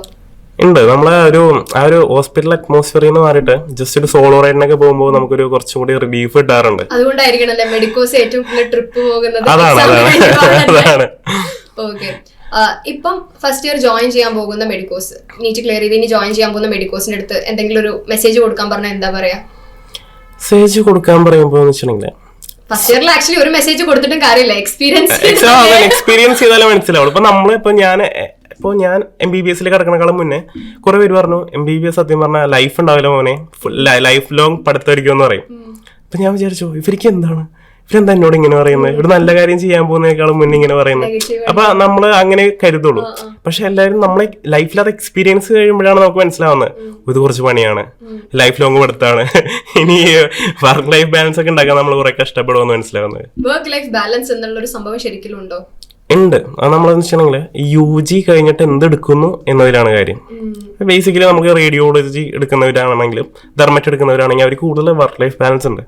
ഉണ്ട്. നമ്മളെ ഒരു ആ ഒരു ഹോസ്പിറ്റൽ അറ്റ്മോസ്ഫിയർ നിന്ന് മാറിയിട്ട് ജസ്റ്റ് ഒരു സോളോ റൈഡിനൊക്കെ പോകുമ്പോൾ നമുക്കൊരു കുറച്ചും കൂടി റിലീഫ് കിട്ടാറുണ്ട്. അതുകൊണ്ടായിരിക്കണല്ലേ മെഡിക്കോസ് ഏറ്റവും കൂടുതൽ ട്രിപ്പ് പോകുന്നത്? അതാണ് അതാണ്. അതാണ്. ഓക്കെ ഇപ്പം ഫസ്റ്റ് ഇയർ ജോയിൻ ചെയ്യാൻ പോകുന്ന മെഡിക്കോസ് നീറ്റ് ക്ലിയർ ചെയ്ത് ഇനി ജോയിൻ ചെയ്യാൻ പോകുന്ന മെഡിക്കോസിന്റെ അടുത്ത് എന്തെങ്കിലും ഒരു മെസ്സേജ് കൊടുക്കാൻ പറഞ്ഞാൽ എന്താ പറയാ? മെസ്സേജ് കൊടുക്കാൻ പറയുമ്പോൾ എന്ന് ഫസ്റ്റ് ഇയറിൽ ആക്ച്വലി ഒരു മെസ്സേജ് കൊടുത്തിട്ടും കാര്യമില്ല. എക്സ്പീരിയൻസ് എക്സ്പീരിയൻസ് ചെയ്താലേ മനസ്സിലാവുള്ളൂ. ഇപ്പൊ നമ്മളിപ്പോ ഞാൻ ഇപ്പൊ ഞാൻ എം ബി ബി എസിൽ കിടക്കണേക്കാളും മുന്നേ കുറേ പേര് പറഞ്ഞു എം ബി ബി എസ് സത്യം പറഞ്ഞാൽ ലൈഫ് ഉണ്ടാവില്ല മോനെ. ലൈഫ് ലോങ് പഠിത്തമായിരിക്കും എന്ന് പറയും. അപ്പം ഞാൻ വിചാരിച്ചു ഇവർക്ക് എന്താണ്? ഇവരെന്താ എന്നോട് ഇങ്ങനെ പറയുന്നത് ഇവിടെ നല്ല കാര്യം ചെയ്യാൻ പോകുന്നതിനേക്കാളും മുന്നേ ഇങ്ങനെ പറയുന്നത് അപ്പൊ നമ്മൾ അങ്ങനെ കരുതുള്ളൂ. പക്ഷെ എല്ലാവരും നമ്മളെ ലൈഫിൽ അത് എക്സ്പീരിയൻസ് കഴിയുമ്പോഴാണ് നമുക്ക് മനസ്സിലാവുന്നത് ഇത് കുറച്ച് പണിയാണ്. ലൈഫ് ലോങ് പഠിത്തമാണ് ഇനി വർക്ക് ലൈഫ് ബാലൻസ് ഒക്കെ ഉണ്ടാക്കാൻ നമ്മൾ കുറെ കഷ്ടപ്പെടുമെന്ന് മനസ്സിലാവുന്നത് വർക്ക് ലൈഫ് ബാലൻസ് എന്നുള്ള ഒരു സംഭവം ശരിക്കും ഉണ്ടോ? ഉണ്ട്. അത് നമ്മളെന്ന് വെച്ചിട്ടുണ്ടെങ്കിൽ യു ജി കഴിഞ്ഞിട്ട് എന്തെടുക്കുന്നു എന്നതിലാണ് കാര്യം. ബേസിക്കലി നമുക്ക് റേഡിയോളജി എടുക്കുന്നവരാണെങ്കിലും ധർമ്മറ്റ് എടുക്കുന്നവരാണെങ്കിൽ അവർ കൂടുതൽ വർക്ക് ലൈഫ് ബാലൻസ് ഉണ്ട്.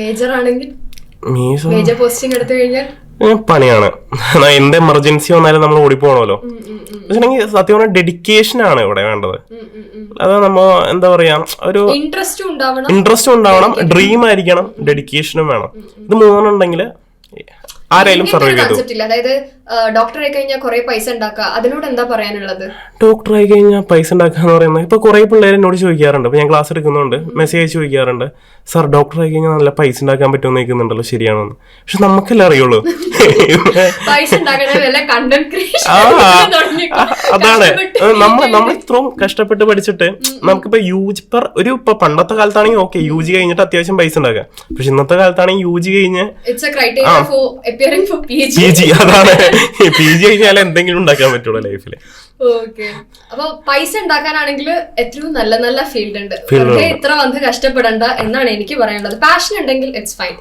മേജർ ആണെങ്കിൽ? മേജർ പോസ്റ്റിംഗ് എടുത്തു കഴിഞ്ഞാൽ? പണിയാണ്. എന്ത് എമർജൻസി വന്നാലും നമ്മൾ ഓടിപ്പോണല്ലോ. വെച്ചിട്ടുണ്ടെങ്കിൽ സത്യം പറഞ്ഞാൽ ഡെഡിക്കേഷൻ ആണ് ഇവിടെ വേണ്ടത്. അത് നമ്മ എന്താ പറയാ ഒരു ഇൻട്രസ്റ്റും ഉണ്ടാവണം. ഇൻട്രസ്റ്റ് ഉണ്ടാവണം ഡ്രീം ആയിരിക്കണം ഡെഡിക്കേഷനും വേണം. ഇത് മൂന്നെണ്ണം ഉണ്ടെങ്കിൽ ആരായാലും സർവൈവ് ചെയ്തു. അതായത് ഡോക്ടർ ആയി കഴിഞ്ഞാൽ കുറെ പൈസ ഉണ്ടാക്കുക. അതിനോട് എന്താ പറയാനുള്ളത്? ഡോക്ടർ ആയി കഴിഞ്ഞാൽ പൈസ ഉണ്ടാക്കാന്ന് പറയുന്നത് ഇപ്പൊ കുറെ പിള്ളേർ എന്നോട് ചോദിക്കാറുണ്ട്. ഇപ്പൊ ഞാൻ ക്ലാസ് എടുക്കുന്നുണ്ട്. മെസ്സേജ് ചോദിക്കാറുണ്ട്. സാർ ഡോക്ടർ ആയി കഴിഞ്ഞാൽ നല്ല പൈസ ഉണ്ടാക്കാൻ പറ്റുമെന്ന് നിൽക്കുന്നുണ്ടല്ലോ ശരിയാണെന്ന്. പക്ഷെ നമുക്കല്ലേ അറിയുള്ളൂ. <laughs> പൈസ അതാണ്. നമ്മൾ നമ്മൾ ഇത്രയും കഷ്ടപ്പെട്ട് പഠിച്ചിട്ട് നമുക്കിപ്പോ യു ജി പെർ ഒരു ഇപ്പൊ പണ്ടത്തെ കാലത്താണെങ്കിൽ ഓക്കെ യു ജി കഴിഞ്ഞിട്ട് അത്യാവശ്യം പൈസ ഉണ്ടാക്കാം പക്ഷെ ഇന്നത്തെ കാലത്താണെങ്കിൽ യു ജി കഴിഞ്ഞ് criteria for P for P G അതാണ്. പി ജി കഴിഞ്ഞാൽ എന്തെങ്കിലും ഉണ്ടാക്കാൻ പറ്റുള്ളൂ ലൈഫിൽ ഓക്കെ അപ്പൊ പൈസ ഉണ്ടാക്കാനാണെങ്കിൽ ഏറ്റവും നല്ല നല്ല ഫീൽഡ് ഉണ്ട്. ഇത്ര വന്ന് കഷ്ടപ്പെടണ്ട എന്നാണ് എനിക്ക് പറയാനുള്ളത്. പാഷൻ ഉണ്ടെങ്കിൽ ഇറ്റ്സ് ഫൈൻ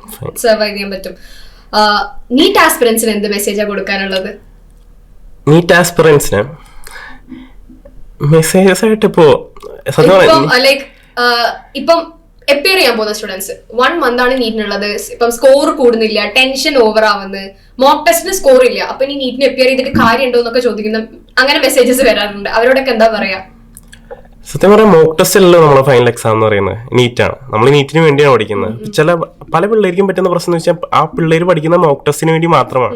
സർവൈവ് ചെയ്യാൻ പറ്റും. നീറ്റ് ആസ്പിറൻസിന് എന്ത് മെസ്സേജാ കൊടുക്കാനുള്ളത്? നീറ്റ് ആസ്പിറൻസിന് മെസ്സേജസ് ആയിട്ട് ഇപ്പോ ലൈക്ക് ഇപ്പം എപ്പിയർ ചെയ്യാൻ പോകുന്ന സ്റ്റുഡൻസ് വൺ മന്ത് ആണ് നീറ്റിനുള്ളത് ഇപ്പം സ്കോർ കൂടുന്നില്ല ടെൻഷൻ ഓവർ ആവുന്നത് മോക്ക് ടെസ്റ്റിന് സ്കോർ ഇല്ല. അപ്പൊ ഇനി നീറ്റിന് എപ്പിയർ ചെയ്തിട്ട് കാര്യമുണ്ടോ എന്നൊക്കെ ചോദിക്കുന്ന അങ്ങനെ മെസ്സേജസ് വരാറുണ്ട്. അവരോടൊക്കെ എന്താ പറയാ? സത്യം പറയാം മോക്ക് ടെസ്റ്റ് അല്ലല്ലോ നമ്മളെ ഫൈനൽ എക്സാം എന്ന് പറയുന്നത് നീറ്റാണ് നമ്മൾ നീറ്റിന് വേണ്ടിയാണ് പഠിക്കുന്നത്. ചില പല പിള്ളേർക്കും പറ്റുന്ന പ്രശ്നം എന്ന് വെച്ചാൽ ആ പിള്ളേർ പഠിക്കുന്ന മോക്ക് ടെസ്റ്റിന് വേണ്ടി മാത്രമാണ്.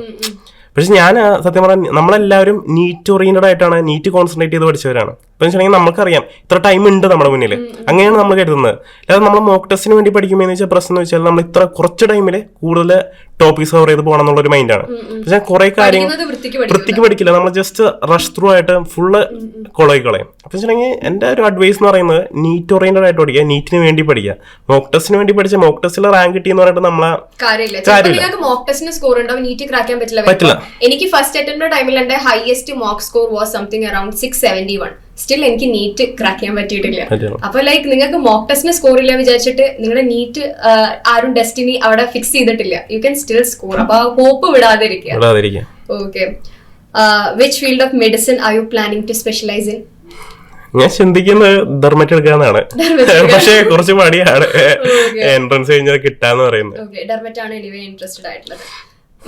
പക്ഷെ ഞാൻ സത്യം പറഞ്ഞാൽ നമ്മളെല്ലാവരും നീറ്റ് ഓറിയന്റഡ് ആയിട്ടാണ് നീറ്റ് കോൺസെൻട്രേറ്റ് ചെയ്ത് പഠിച്ചവരാണ്. വെച്ചിട്ടുണ്ടെങ്കിൽ നമുക്കറിയാം. ഇത്ര ടൈം ഉണ്ട് നമ്മുടെ മുന്നിൽ അങ്ങനെയാണ് നമ്മൾ കരുതുന്നത്. അല്ലാതെ നമ്മൾ മോക്ക് ടെസ്റ്റിന് വേണ്ടി പഠിക്കുമ്പോൾ വെച്ചാൽ പ്രശ്നം എന്ന് വെച്ചാൽ നമ്മൾ ഇത്ര കുറച്ച് ടൈമിൽ കൂടുതൽ ടോപ്പിക്സ് കവർ ചെയ്ത് പോകണം എന്നുള്ളൊരു മൈൻഡാണ് പക്ഷേ കുറെ കാര്യങ്ങൾ വൃത്തിക്ക് പഠിക്കില്ല. നമ്മൾ ജസ്റ്റ് റഷ് ത്രൂ ആയിട്ട് ഫുള്ള് കൊളയി കളയും. അപ്പം വെച്ചിട്ടുണ്ടെങ്കിൽ എന്റെ ഒരു അഡ്വൈസ് എന്ന് പറയുന്നത് നീറ്റ് ഓറിയന്റഡ് ആയിട്ട് പഠിക്കുക. നീറ്റിന് വേണ്ടി പഠിക്കുക. മോക്ക് ടെസ്റ്റിന് വേണ്ടി പഠിച്ച മോക്ക് ടെസ്റ്റിൽ റാങ്ക് കിട്ടിയെന്ന് പറഞ്ഞിട്ട് നമ്മളെ കാര്യമില്ല. മോക്ക് ടെസ്റ്റിന് സ്കോർ ഉണ്ടാവും നീറ്റ് ക്രാക്ക് ചെയ്യാൻ പറ്റില്ല. പറ്റില്ല. എനിക്ക് ഫസ്റ്റ് അറ്റംപ്റ്റ് ടൈമിൽ എന്റെ highest mock score was something around six seventy one still എനിക്ക് നീറ്റ് ക്രാക്ക് ചെയ്യാൻ പറ്റിയിട്ടില്ല. അപ്പൊ ലൈക്ക് നിങ്ങൾക്ക് മോക്ക് ടെസ്റ്റിന് സ്കോർ ഇല്ല വിചാരിച്ചിട്ട് നിങ്ങളുടെ നീറ്റ് ആരും ഡെസ്റ്റിനി അവിടെ ഫിക്സ് ചെയ്തിട്ടില്ല. യു ക്യാൻ സ്റ്റിൽ സ്കോർ അപ്പൊ hope വിടാതിരിക്കുക. Okay which field of medicine are you planning to specialise in ഞാൻ ചിന്തിക്കുന്നത് ഡെർമറ്റ് എടുക്കാന്നാണ്. പക്ഷേ കുറച്ച് മടിയാണ്. എൻട്രൻസ് കഴിഞ്ഞാൽ കിട്ടാന്ന് പറയുന്നത്.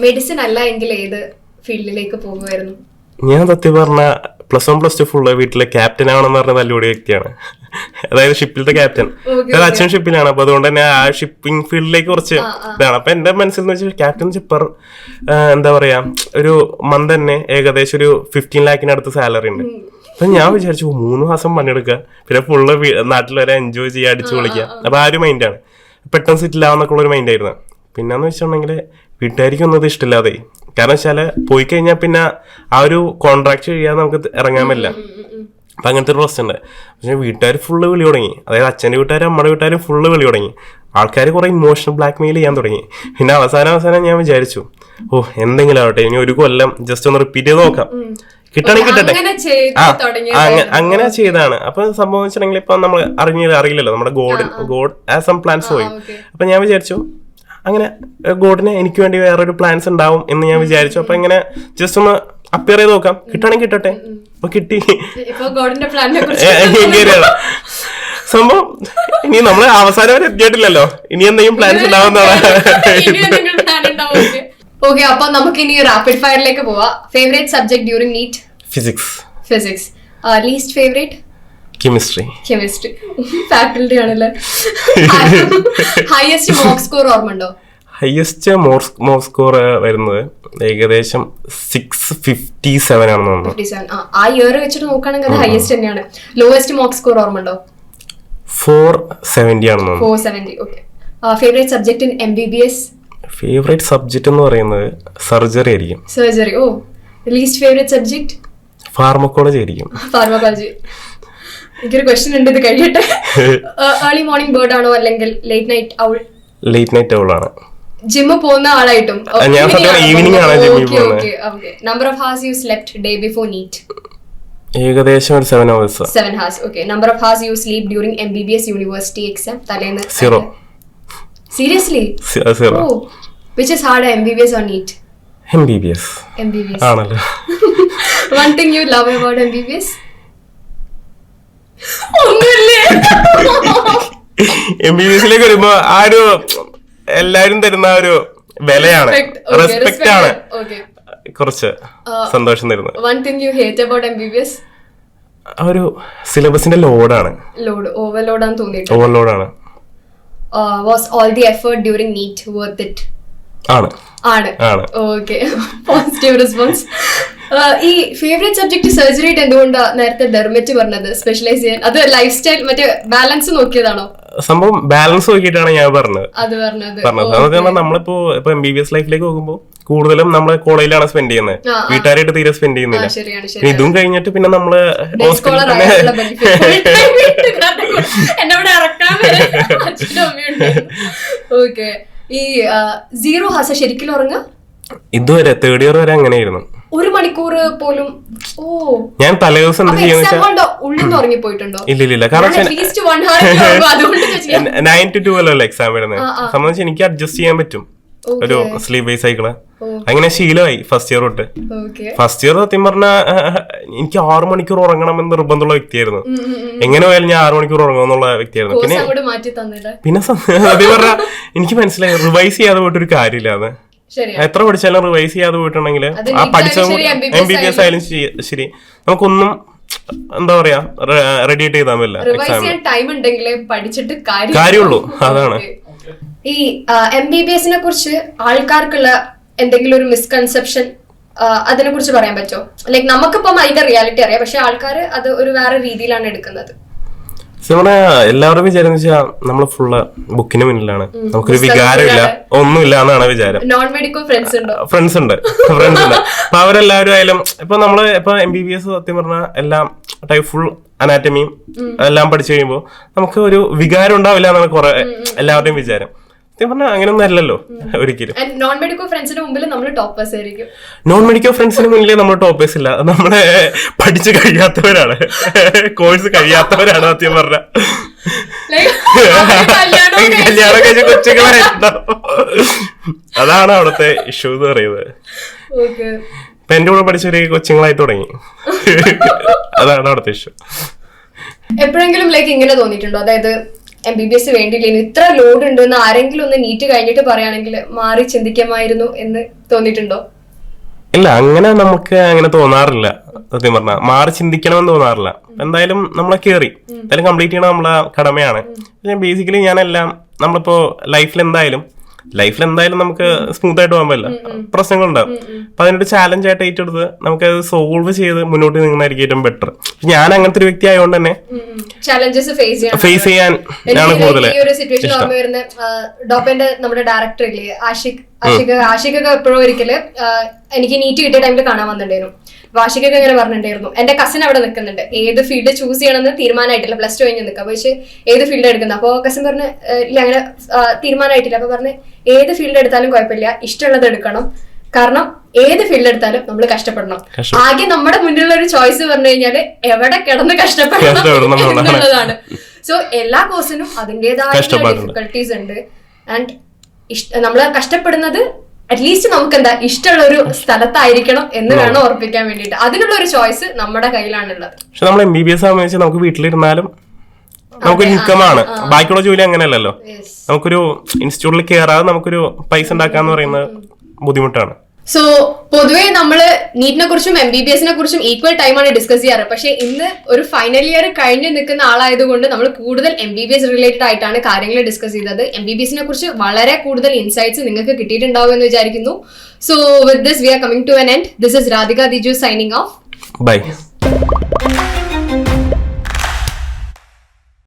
മെഡിസിൻ അല്ല എങ്കിൽ ഏത് ഫീൽഡിലേക്ക് പോകുമായിരുന്നു? ഞാൻ സത്യം പറഞ്ഞ plus one plus two full വീട്ടിലെ ക്യാപ്റ്റൻ ആണെന്ന് പറഞ്ഞ നല്ലൊരു വ്യക്തിയാണ്. അതായത് ഷിപ്പിലത്തെ ക്യാപ്റ്റൻ അതായത് അച്ഛൻ ഷിപ്പിലാണ് അപ്പൊ അതുകൊണ്ട് തന്നെ ആ ഷിപ്പിംഗ് ഫീൽഡിലേക്ക് കുറച്ച് ഇതാണ്. അപ്പൊ എന്റെ മനസ്സിൽ എന്ന് വെച്ചാൽ ക്യാപ്റ്റൻ ഷിപ്പർ എന്താ പറയാ ഒരു മന്ത് തന്നെ ഏകദേശം ഒരു ഫിഫ്റ്റീൻ ലാഖിനടുത്ത് സാലറി ഉണ്ട്. അപ്പൊ ഞാൻ വിചാരിച്ചു മൂന്ന് മാസം പണിയെടുക്കുക. പിന്നെ ഫുള്ള് നാട്ടിൽ വരെ എൻജോയ് ചെയ്യുക അടിച്ചു പൊളിക്കുക. അപ്പൊ ആ ഒരു മൈൻഡാണ് പെട്ടെന്ന് സെറ്റിൽ ആവുന്നൊക്കെ ഉള്ള ഒരു മൈൻഡായിരുന്നു പിന്നെന്ന് വെച്ചിട്ടുണ്ടെങ്കിൽ വീട്ടുകാർക്കൊന്നും അത് ഇഷ്ടമില്ലാതെ കാരണം വെച്ചാൽ പോയി കഴിഞ്ഞാൽ പിന്നെ ആ ഒരു കോൺട്രാക്ട് ചെയ്യാതെ നമുക്ക് ഇറങ്ങാൻ പറ്റില്ല. അപ്പൊ അങ്ങനത്തെ ഒരു പ്രശ്നമുണ്ട് പക്ഷെ വീട്ടുകാർ ഫുള്ള് വിളി തുടങ്ങി. അതായത് അച്ഛന്റെ വീട്ടുകാരും അമ്മയുടെ വീട്ടുകാരും ഫുള്ള് വിളി തുടങ്ങി. ആൾക്കാർ കുറെ ഇമോഷണൽ ബ്ലാക്ക് മെയിൽ ചെയ്യാൻ തുടങ്ങി. പിന്നെ അവസാനം അവസാനം ഞാൻ വിചാരിച്ചു ഓ എന്തെങ്കിലും ആവട്ടെ ഇനി ഒരു കൊല്ലം ജസ്റ്റ് ഒന്ന് റിപ്പീറ്റ് ചെയ്ത് നോക്കാം. കിട്ടണമെങ്കിൽ കിട്ടട്ടെ. അങ്ങനെ ആ, ചെയ്താണ്. അപ്പൊ സംഭവം വെച്ചിട്ടുണ്ടെങ്കിൽ ഇപ്പൊ നമ്മൾ അറിഞ്ഞില്ല അറിയില്ലല്ലോ. നമ്മുടെ god god has some plans പോയി അപ്പൊ ഞാൻ വിചാരിച്ചു അങ്ങനെ ഗോഡിന് എനിക്ക് വേണ്ടി വേറൊരു പ്ലാൻസ് ഉണ്ടാവും എന്ന് ഞാൻ വിചാരിച്ചു. അപ്പൊ ഇങ്ങനെ ജസ്റ്റ് ഒന്ന് അപ്പിയർ ചെയ്ത് നോക്കാം. കിട്ടണമെങ്കിൽ കിട്ടട്ടെ. അപ്പൊ കിട്ടി. സംഭവം ഇനി നമ്മൾ അവസാനം വരെ എത്തിയിട്ടില്ലല്ലോ. ഇനി എന്തെങ്കിലും പ്ലാൻസ് ഉണ്ടാവുന്നതാണ് ഓക്കെ അപ്പൊ നമുക്ക് ഇനി റാപ്പിഡ് ഫയറിലേക്ക് പോവാം. Favourite subject during NEET physics physics least favourite chemistry chemistry faculty ആണല്ലേ? ഹയസ്റ്റ് മോക്ക് സ്കോർ ഓർമ്മ ഹയസ്റ്റ് മോർ സ്കോർ വരുന്നത് ഏകദേശം സിക്സ് ഫിഫ്റ്റി സെവൻ ആണെന്ന് തോന്നുന്നു. ആ ഇയർ വെച്ചിട്ട് നോക്കുകയാണെങ്കിൽ അത് ഹയസ്റ്റ് തന്നെയാണ്. ലോവസ്റ്റ് മോക്ക് സ്കോർ ഓർമ്മ ഉണ്ടോ ഫോർ സെവന്റി ആണെന്ന് തോന്നുന്നു. Four seventy okay favourite subject in M B B S favourite subject എന്ന് പറയുന്നത് സർജറി ആയിരിക്കും. സർജറി ഓ. ലീസ്റ്റ് ഫേവറേറ്റ് സബ്ജക്ട് ഫാർമക്കോളജി ആയിരിക്കും. ഫാർമക്കോളജി എനിക്കൊരു ക്വസ്റ്റ്യൻ ഉണ്ട് ഇത് കഴിയട്ടെ. ഏർലി മോർണിംഗ് ബേർഡ് ആണോ അല്ലെങ്കിൽ late night owl late night ആണ്. ജിമ്മ് പോകുന്ന ആളായിട്ടും. ഞാൻ സത്യം ഈവനിംഗ് ആണ് ജിമ്മിൽ പോകുന്നത്. Okay okay number of hours you slept day before NEET ഏകദേശം ഒരു seven hours seven hours okay number of hours you sleep during M B B S university exam തലേന്ന് zero seriously zero which is hard M B B S or NEET M B B S M B B S ആണല്ലോ. One thing you love about M B B S ഒന്നുമില്ലേ M B B എസിലേക്ക് വരുമ്പോ ആ ഒരു എല്ലാരും തരുന്ന ഒരു വിലയാണ്. റെസ്പെക്ട് ആണ്. കുറച്ച് സന്തോഷം തരുന്നത്. One thing you hate about M B B S ഒരു സിലബസിന്റെ ലോഡാണ് ലോഡ് ഓവർലോഡ് ആണെന്ന് തോന്നിയിട്ട് ഓവർലോഡാണ് was all the effort during NEET worth it ആണ്. ആണ്. ആണ്. ഓക്കെ പോസിറ്റീവ് റെസ്പോൺസ് ഈ ഫേവറേറ്റ് സബ്ജക്ട് സർജറി ആയിട്ട് എന്തുകൊണ്ടാ നേരത്തെ ഡെർമറ്റ് പറഞ്ഞത്? സ്പെഷ്യലൈസ് ചെയ്യാൻ. അത് ലൈഫ് സ്റ്റൈൽ മറ്റേ ബാലൻസ് നോക്കിയതാണോ? സംഭവം ബാലൻസ് നോക്കിയിട്ടാണ് ഞാൻ പറഞ്ഞത്. അത് പറഞ്ഞത്. പറഞ്ഞത്. നമ്മളിപ്പോ ഇപ്പൊ എം ബി ബി എസ് ലൈഫിലേക്ക് പോകുമ്പോൾ കൂടുതലും നമ്മൾ കോളേജിലാണ് സ്പെൻഡ് ചെയ്യുന്നത്. വീട്ടുകാരായിട്ട് തീരെ സ്പെൻഡ് ചെയ്യുന്നില്ല. പിന്നെ ഇതും കഴിഞ്ഞിട്ട് പിന്നെ നമ്മൾ ഈ സീറോ ഹാസ ശരിക്കും ഉറങ്ങുക? ഇതുവരെ തേർഡ് ഇയർ വരെ അങ്ങനെയായിരുന്നു. ഒരു മണിക്കൂർ പോലും? ഓ. ഞാൻ തലേദിവസം ഉള്ളിൽ നിന്ന് ഉറങ്ങിപ്പോയിട്ടുണ്ടോ ഇല്ല ഇല്ല കാരണം നയൻ ടു ട്വൽവ് അല്ല എക്സാം വരുന്നത്. സംബന്ധിച്ച് എനിക്ക് അഡ്ജസ്റ്റ് ചെയ്യാൻ പറ്റും. ഒരു സ്ലീപ് ബേസ് ആയിക്കൾ അങ്ങനെ ശീലമായി ഫസ്റ്റ് ഇയർ തൊട്ട്. ഫസ്റ്റ് ഇയർ സത്യം പറഞ്ഞ എനിക്ക് ആറു മണിക്കൂർ ഉറങ്ങണം എന്ന് നിർബന്ധമുള്ള വ്യക്തിയായിരുന്നു. എങ്ങനെ പോയാലും ഞാൻ ആറു മണിക്കൂർ ഉറങ്ങുമെന്നുള്ള വ്യക്തിയായിരുന്നു. കോഴ്സ് പിന്നെ പിന്നെ <laughs> സത്യം പറഞ്ഞ എനിക്ക് മനസ്സിലായി റിവൈസ് ചെയ്യാതെ പോയിട്ടൊരു കാര്യമില്ല അത്. ശരിയാ എത്ര പഠിച്ചാലും റിവൈസ് ചെയ്യാതെ പോയിട്ടുണ്ടെങ്കിൽ ആ പഠിച്ച എം ബി ബി എസ് ആയാലും ശരി- നമുക്കൊന്നും എന്താ പറയാ റെഡി ആയിട്ട് ചെയ്താൽ പറ്റില്ല റിവൈസ് ടൈം ഉണ്ടെങ്കിൽ പഠിച്ചിട്ട് കാര്യം കാര്യമുള്ളൂ, അതാണ്. ഈ എം ബി ബി എസിനെ കുറിച്ച് ആൾക്കാർക്കുള്ള എന്തെങ്കിലും ഒരു മിസ്കൺസെപ്ഷൻ അതിനെ കുറിച്ച് പറയാൻ പറ്റുമോ? ലൈക്ക് നമുക്കിപ്പം അതിന്റെ റിയാലിറ്റി അറിയാം പക്ഷെ ആൾക്കാർ അത് ഒരു വേറെ രീതിയിലാണ് എടുക്കുന്നത്. നമ്മുടെ എല്ലാവരും വിചാരം വെച്ചാൽ നമ്മൾ ഫുള്ള് ബുക്കിന് മുന്നിലാണ് നമുക്കൊരു വികാരമില്ല. ഒന്നുമില്ല എന്നാണ് വിചാരം. ഫ്രണ്ട്സ് ഉണ്ട്? ഫ്രണ്ട്സ് ഉണ്ട്. അപ്പൊ അവരെല്ലാവരും ആയാലും ഇപ്പൊ നമ്മൾ ഇപ്പൊ എം ബി ബി എസ് സത്യം പറഞ്ഞാൽ എല്ലാം ടൈപ്പ് ഫുൾ അനാറ്റമിയും എല്ലാം പഠിച്ചു കഴിയുമ്പോൾ നമുക്ക് ഒരു വികാരം ഉണ്ടാവില്ല എന്നാണ് കുറെ എല്ലാവരുടെയും വിചാരം. സത്യം പറഞ്ഞാൽ അങ്ങനെയൊന്നും അല്ലല്ലോ ഒരിക്കലും. നോൺ മെഡിക്കൽ ഫ്രണ്ട്സിന്റെ മുമ്പിൽ നമ്മൾ ടോപ്പേഴ്സ് ആയിരിക്കും. നോൺ മെഡിക്കൽ ഫ്രണ്ട്സിന് മുന്നിൽ നമ്മൾ ടോപ്പേഴ്സ് ഇല്ല. നമ്മളെ പഠിച്ചു കഴിയാത്തവരാണ്. കോഴ്സ് കഴിയാത്തവരാണ് സത്യം പറഞ്ഞ. കല്യാണം <laughs> കഴിച്ച് കൊച്ചുങ്ങളായിട്ടുണ്ടാവും അതാണ് അവിടുത്തെ ഇഷ്യൂ എന്ന് പറയുന്നത്. ഇപ്പൊ എന്റെ കൂടെ പഠിച്ചൊരു കൊച്ചുങ്ങളായി തുടങ്ങി. <laughs> അതാണ് അവിടുത്തെ ഇഷ്യൂ എപ്പോഴെങ്കിലും ലൈക്ക് ഇങ്ങനെ തോന്നിയിട്ടുണ്ടോ? അതായത് എം ബി ബി എസ് വേണ്ടിയില്ല ഇത്ര ലോഡ് ഉണ്ട് എന്ന് ആരെങ്കിലും ഒന്ന് നീറ്റ് കഴിഞ്ഞിട്ട് പറയുകയാണെങ്കിൽ മാറി ചിന്തിക്കാമായിരുന്നു എന്ന് തോന്നിയിട്ടുണ്ടോ? ഇല്ല അങ്ങനെ നമുക്ക് അങ്ങനെ തോന്നാറില്ല. സത്യം പറഞ്ഞാൽ മാറി ചിന്തിക്കണമെന്ന് തോന്നാറില്ല. എന്തായാലും നമ്മളെ കയറി എന്തായാലും കംപ്ലീറ്റ് ചെയ്യണം നമ്മളെ കടമയാണ്. ബേസിക്കലി ഞാനെല്ലാം നമ്മളിപ്പോ ലൈഫിൽ എന്തായാലും ലൈഫിൽ എന്തായാലും നമുക്ക് സ്മൂത്ത് ആയിട്ട് പോകാൻ പറ്റില്ല. പ്രശ്നങ്ങളുണ്ടാവും. അപ്പൊ അതിനൊരു ചാലഞ്ച് ആയിട്ട് ഏറ്റെടുത്ത് നമുക്ക് അത് സോൾവ് ചെയ്ത് മുന്നോട്ട് നീങ്ങുന്നതായിരിക്കും ഏറ്റവും ബെറ്റർ ഞാൻ അങ്ങനത്തെ ഒരു വ്യക്തി ആയതുകൊണ്ട് തന്നെ ചാലഞ്ചസ് ഫേസ് ഫേസ് ചെയ്യാൻ ആണ് കൂടുതൽ ഡോപ്പന്റെ നമ്മുടെ ഡയറക്ടർ ഇല്ലേ ആഷിഖ് ആഷിഖ് ഒക്കെ എപ്പോഴും ഒരിക്കൽ എനിക്ക് നീറ്റ് കിട്ടിയ ടൈമിൽ കാണാൻ വന്നിട്ടുണ്ടായിരുന്നു. ആഷിഖൊക്കെ ഇങ്ങനെ പറഞ്ഞിട്ടുണ്ടായിരുന്നു. എന്റെ കസിൻ അവിടെ നിൽക്കുന്നുണ്ട്. ഏത് ഫീൽഡ് ചൂസ് ചെയ്യണമെന്ന് തീരുമാനമായിട്ടില്ല. പ്ലസ് ടു കഴിഞ്ഞ് നിൽക്കുക. പക്ഷേ ഏത് ഫീൽഡ് എടുക്കുന്നത്? അപ്പോൾ കസിൻ പറഞ്ഞ് "ഏ, ഇല്ല അങ്ങനെ തീരുമാനമായിട്ടില്ല. അപ്പൊ പറഞ്ഞ് ഏത് ഫീൽഡ് എടുത്താലും കുഴപ്പമില്ല. ഇഷ്ടമുള്ളത് എടുക്കണം. കാരണം ഏത് ഫീൽഡ് എടുത്താലും നമ്മൾ കഷ്ടപ്പെടണം. ആകെ നമ്മുടെ മുന്നിലുള്ള ഒരു ചോയ്സ് പറഞ്ഞു കഴിഞ്ഞാൽ എവിടെ കിടന്ന് കഷ്ടപ്പെടണം എന്നുള്ളതാണ്. സോ എല്ലാ കോഴ്സിനും അതിന്റെതായ. ഡിഫിക്കൽട്ടീസ് ഉണ്ട്. ആൻഡ് നമ്മൾ കഷ്ടപ്പെടുന്നത് അറ്റ്ലീസ്റ്റ് നമുക്ക് എന്താ ഇഷ്ടമുള്ള ഒരു സ്ഥലത്തായിരിക്കണം എന്ന് വേണം ഉറപ്പിക്കാൻ വേണ്ടിട്ട് അതിനുള്ള ഒരു ചോയ്സ് നമ്മുടെ കയ്യിലാണുള്ളത്. പക്ഷെ നമ്മൾ എം ബി ബി എസ് സംബന്ധിച്ച് നമുക്ക് വീട്ടിലിരുന്നാലും നമുക്കൊരു ഇൻകം ആണ് ബാക്കിയുള്ള ജോലി അങ്ങനെയല്ലല്ലോ. നമുക്കൊരു ഇൻസ്റ്റിറ്റ്യൂട്ടിൽ കയറാതെ നമുക്കൊരു പൈസ ഉണ്ടാക്കാന്ന് പറയുന്നത് ബുദ്ധിമുട്ടാണ്. സോ പൊതുവെ നമ്മൾ നീറ്റിനെ കുറിച്ചും എം ബി ബി എസിനെ കുറിച്ചും ഈക്വൽ ടൈമാണ് ഡിസ്കസ് ചെയ്യാറ്. പക്ഷെ ഇന്ന് ഒരു ഫൈനൽ ഇയർ കഴിഞ്ഞ് നിൽക്കുന്ന ആളായതുകൊണ്ട് നമ്മൾ കൂടുതൽ M B B S related ആയിട്ടാണ് കാര്യങ്ങൾ ഡിസ്കസ് ചെയ്തത്. എം ബി ബി എസിനെ കുറിച്ച് വളരെ കൂടുതൽ ഇൻസൈറ്റ്സ് നിങ്ങൾക്ക് കിട്ടിയിട്ടുണ്ടാവും എന്ന് വിചാരിക്കുന്നു. So with this we are coming to an end this is Radhika Diju signing off bye